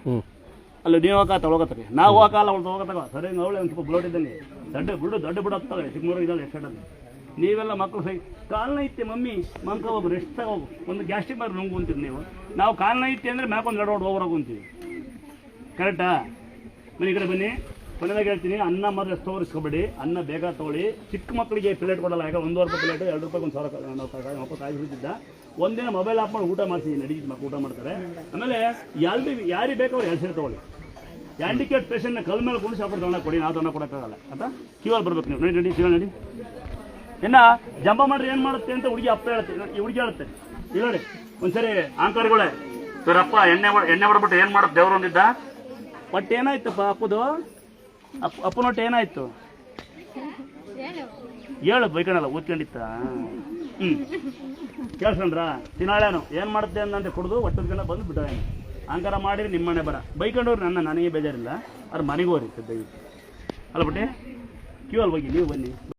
ಅಲ್ಲಿ ನೀವು ಹೋಗ ಹೋಗತ್ತೆ ನಾವು ಹೋಗಲ್ಲ ಅವಳು ಹೋಗತ್ತಾಗ ಸರಿ ಅವಳೆ ಒಂದು ಸ್ವಲ್ಪ ಬ್ಲೋಡ್ ಇದ್ದಾನೆ. ದೊಡ್ಡ ಬಿಡು ದೊಡ್ಡ ಬಿಡು ಹೋಗ್ತಾವೆ ಚಿಕ್ಕಮೂರು ಇದ್ದಾಳೆ ಎಷ್ಟಡಲ್ಲಿ ನೀವೆಲ್ಲ ಮಕ್ಕಳು ಸೈ ಕಾಲ್ನ ಐತೆ ಮಮ್ಮಿ ಮಂಕ ಹೋಗು ರೆಸ್ಟ್ ಹೋಗು. ಒಂದು ಗ್ಯಾಸ್ಟ್ರಿಕ್ ಮಾರಿ ನುಂಗು ಅಂತೀರಿ ನೀವು. ನಾವು ಕಾಲ್ನ ಐತೆ ಅಂದರೆ ಮ್ಯಾಕೊಂದು ಎರಡು ಹೊಡೆದು ಹೋಗ್ಬೇಕು ಅಂತೀವಿ. ಕರೆಕ್ಟಾ ಈ ಕಡೆ ಬನ್ನಿ. ಕೊನೆದಾಗ ಹೇಳ್ತೀನಿ, ಅನ್ನ ಮಾತ್ರ ತೋರಿಸ್ಕೊಬೇಡಿ. ಅನ್ನ ಬೇಗ ತೊಗೊಳ್ಳಿ. ಚಿಕ್ಕ ಮಕ್ಕಳಿಗೆ ಪ್ಲೇಟ್ ಕೊಡಲ್ಲ ಈಗ ಒಂದೂವರೆ ರೂಪಾಯಿ ಪ್ಲೇಟ್ ಎರಡು ರೂಪಾಯಿ ಒಂದು ಸಾವಿರ ನಾವು ಕಾಯಿ ಹಿಡಿದಿದ್ದ ಒಂದಿನ ಮೊಬೈಲ್ ಆಫ್ ಮಾಡಿ ಊಟ ಮಾಡಿಸಿ ನಡೀತಿದ್ದು ಮಕ್ಕಳು ಊಟ ಮಾಡ್ತಾರೆ. ಆಮೇಲೆ ಯಾರು ಯಾರಿಗೆ ಬೇಕೋ ಅವ್ರು ಎರಡು ಸೇರಿ ತೊಗೊಳ್ಳಿ. ಹ್ಯಾಂಡಿಕ್ಯಾಪ್ ಪೇಷಂಟ್ನ ಕಲ್ ಮೇಲೆ ಕುಣಿಸಿ ಹಾಕೊಂಡು ತೊಗೊಂಡು ಕೊಡಿ, ನಾವು ತೊಗೊಂಡು ಕೊಡೋಕ್ಕಾಗಲ್ಲ. ಆಯ್ತಾ? ಕ್ಯೂ ಬರ್ಬೇಕು ನೀವು. ನೋಡಿ, ನಡಿ ಶಿವ ನಡಿ. ಇನ್ನ ಜಂಪ ಮಾಡ್ರಿ ಏನು ಮಾಡುತ್ತೆ ಅಂತ ಹುಡುಗಿ ಅಪ್ಪ ಹೇಳುತ್ತೆ. ಈ ಹುಡುಗಿ ಹೇಳುತ್ತೆ. ಇಲ್ಲ ನೋಡಿ, ಒಂದ್ಸರಿ ಆಂಕಾರಿಗಳೇ ಇವರಪ್ಪ ಎಣ್ಣೆ ಎಣ್ಣೆ ಹೊಡ್ಬಿಟ್ಟು ಏನು ಮಾಡುತ್ತೆ ದೇವ್ರು ಅಂದಿದ್ದ? ಒಟ್ಟು ಏನಾಯ್ತಪ್ಪ ಅಪ್ಪದು? ಅಪ್ಪ ಅಪ್ಪನ ಒಟ್ಟು ಏನಾಯ್ತು? ಹೇಳು ಬೈಕಣಲ್ಲ ಊದ್ಕೊಂಡಿತ್ತ. ಹ್ಮ್. ಕೇಳ್ಸಂದ್ರ? ತಿನಾಳೇನು ಏನು ಮಾಡುತ್ತೆ ಅಂದಂತೆ ಕುಡ್ದು ಒಟ್ಟದ ಬಂದು ಬಿಟ್ಟ ಅಂಕಾರ ಮಾಡಿರಿ ನಿಮ್ಮನೆ ಬರ. ಬೈಕೊಂಡವ್ರು ನನ್ನ, ನನಗೆ ಬೇಜಾರಿಲ್ಲ. ಅವ್ರ ಮನೆಗೆ ಹೋಗ್ರಿ, ದಯವಿಟ್ಟು. ಅಲ್ಲ ಬಿಟ್ಟೆ? ಕ್ಯೂ ಅಲ್ಲಿ ಹೋಗಿ, ನೀವು ಬನ್ನಿ.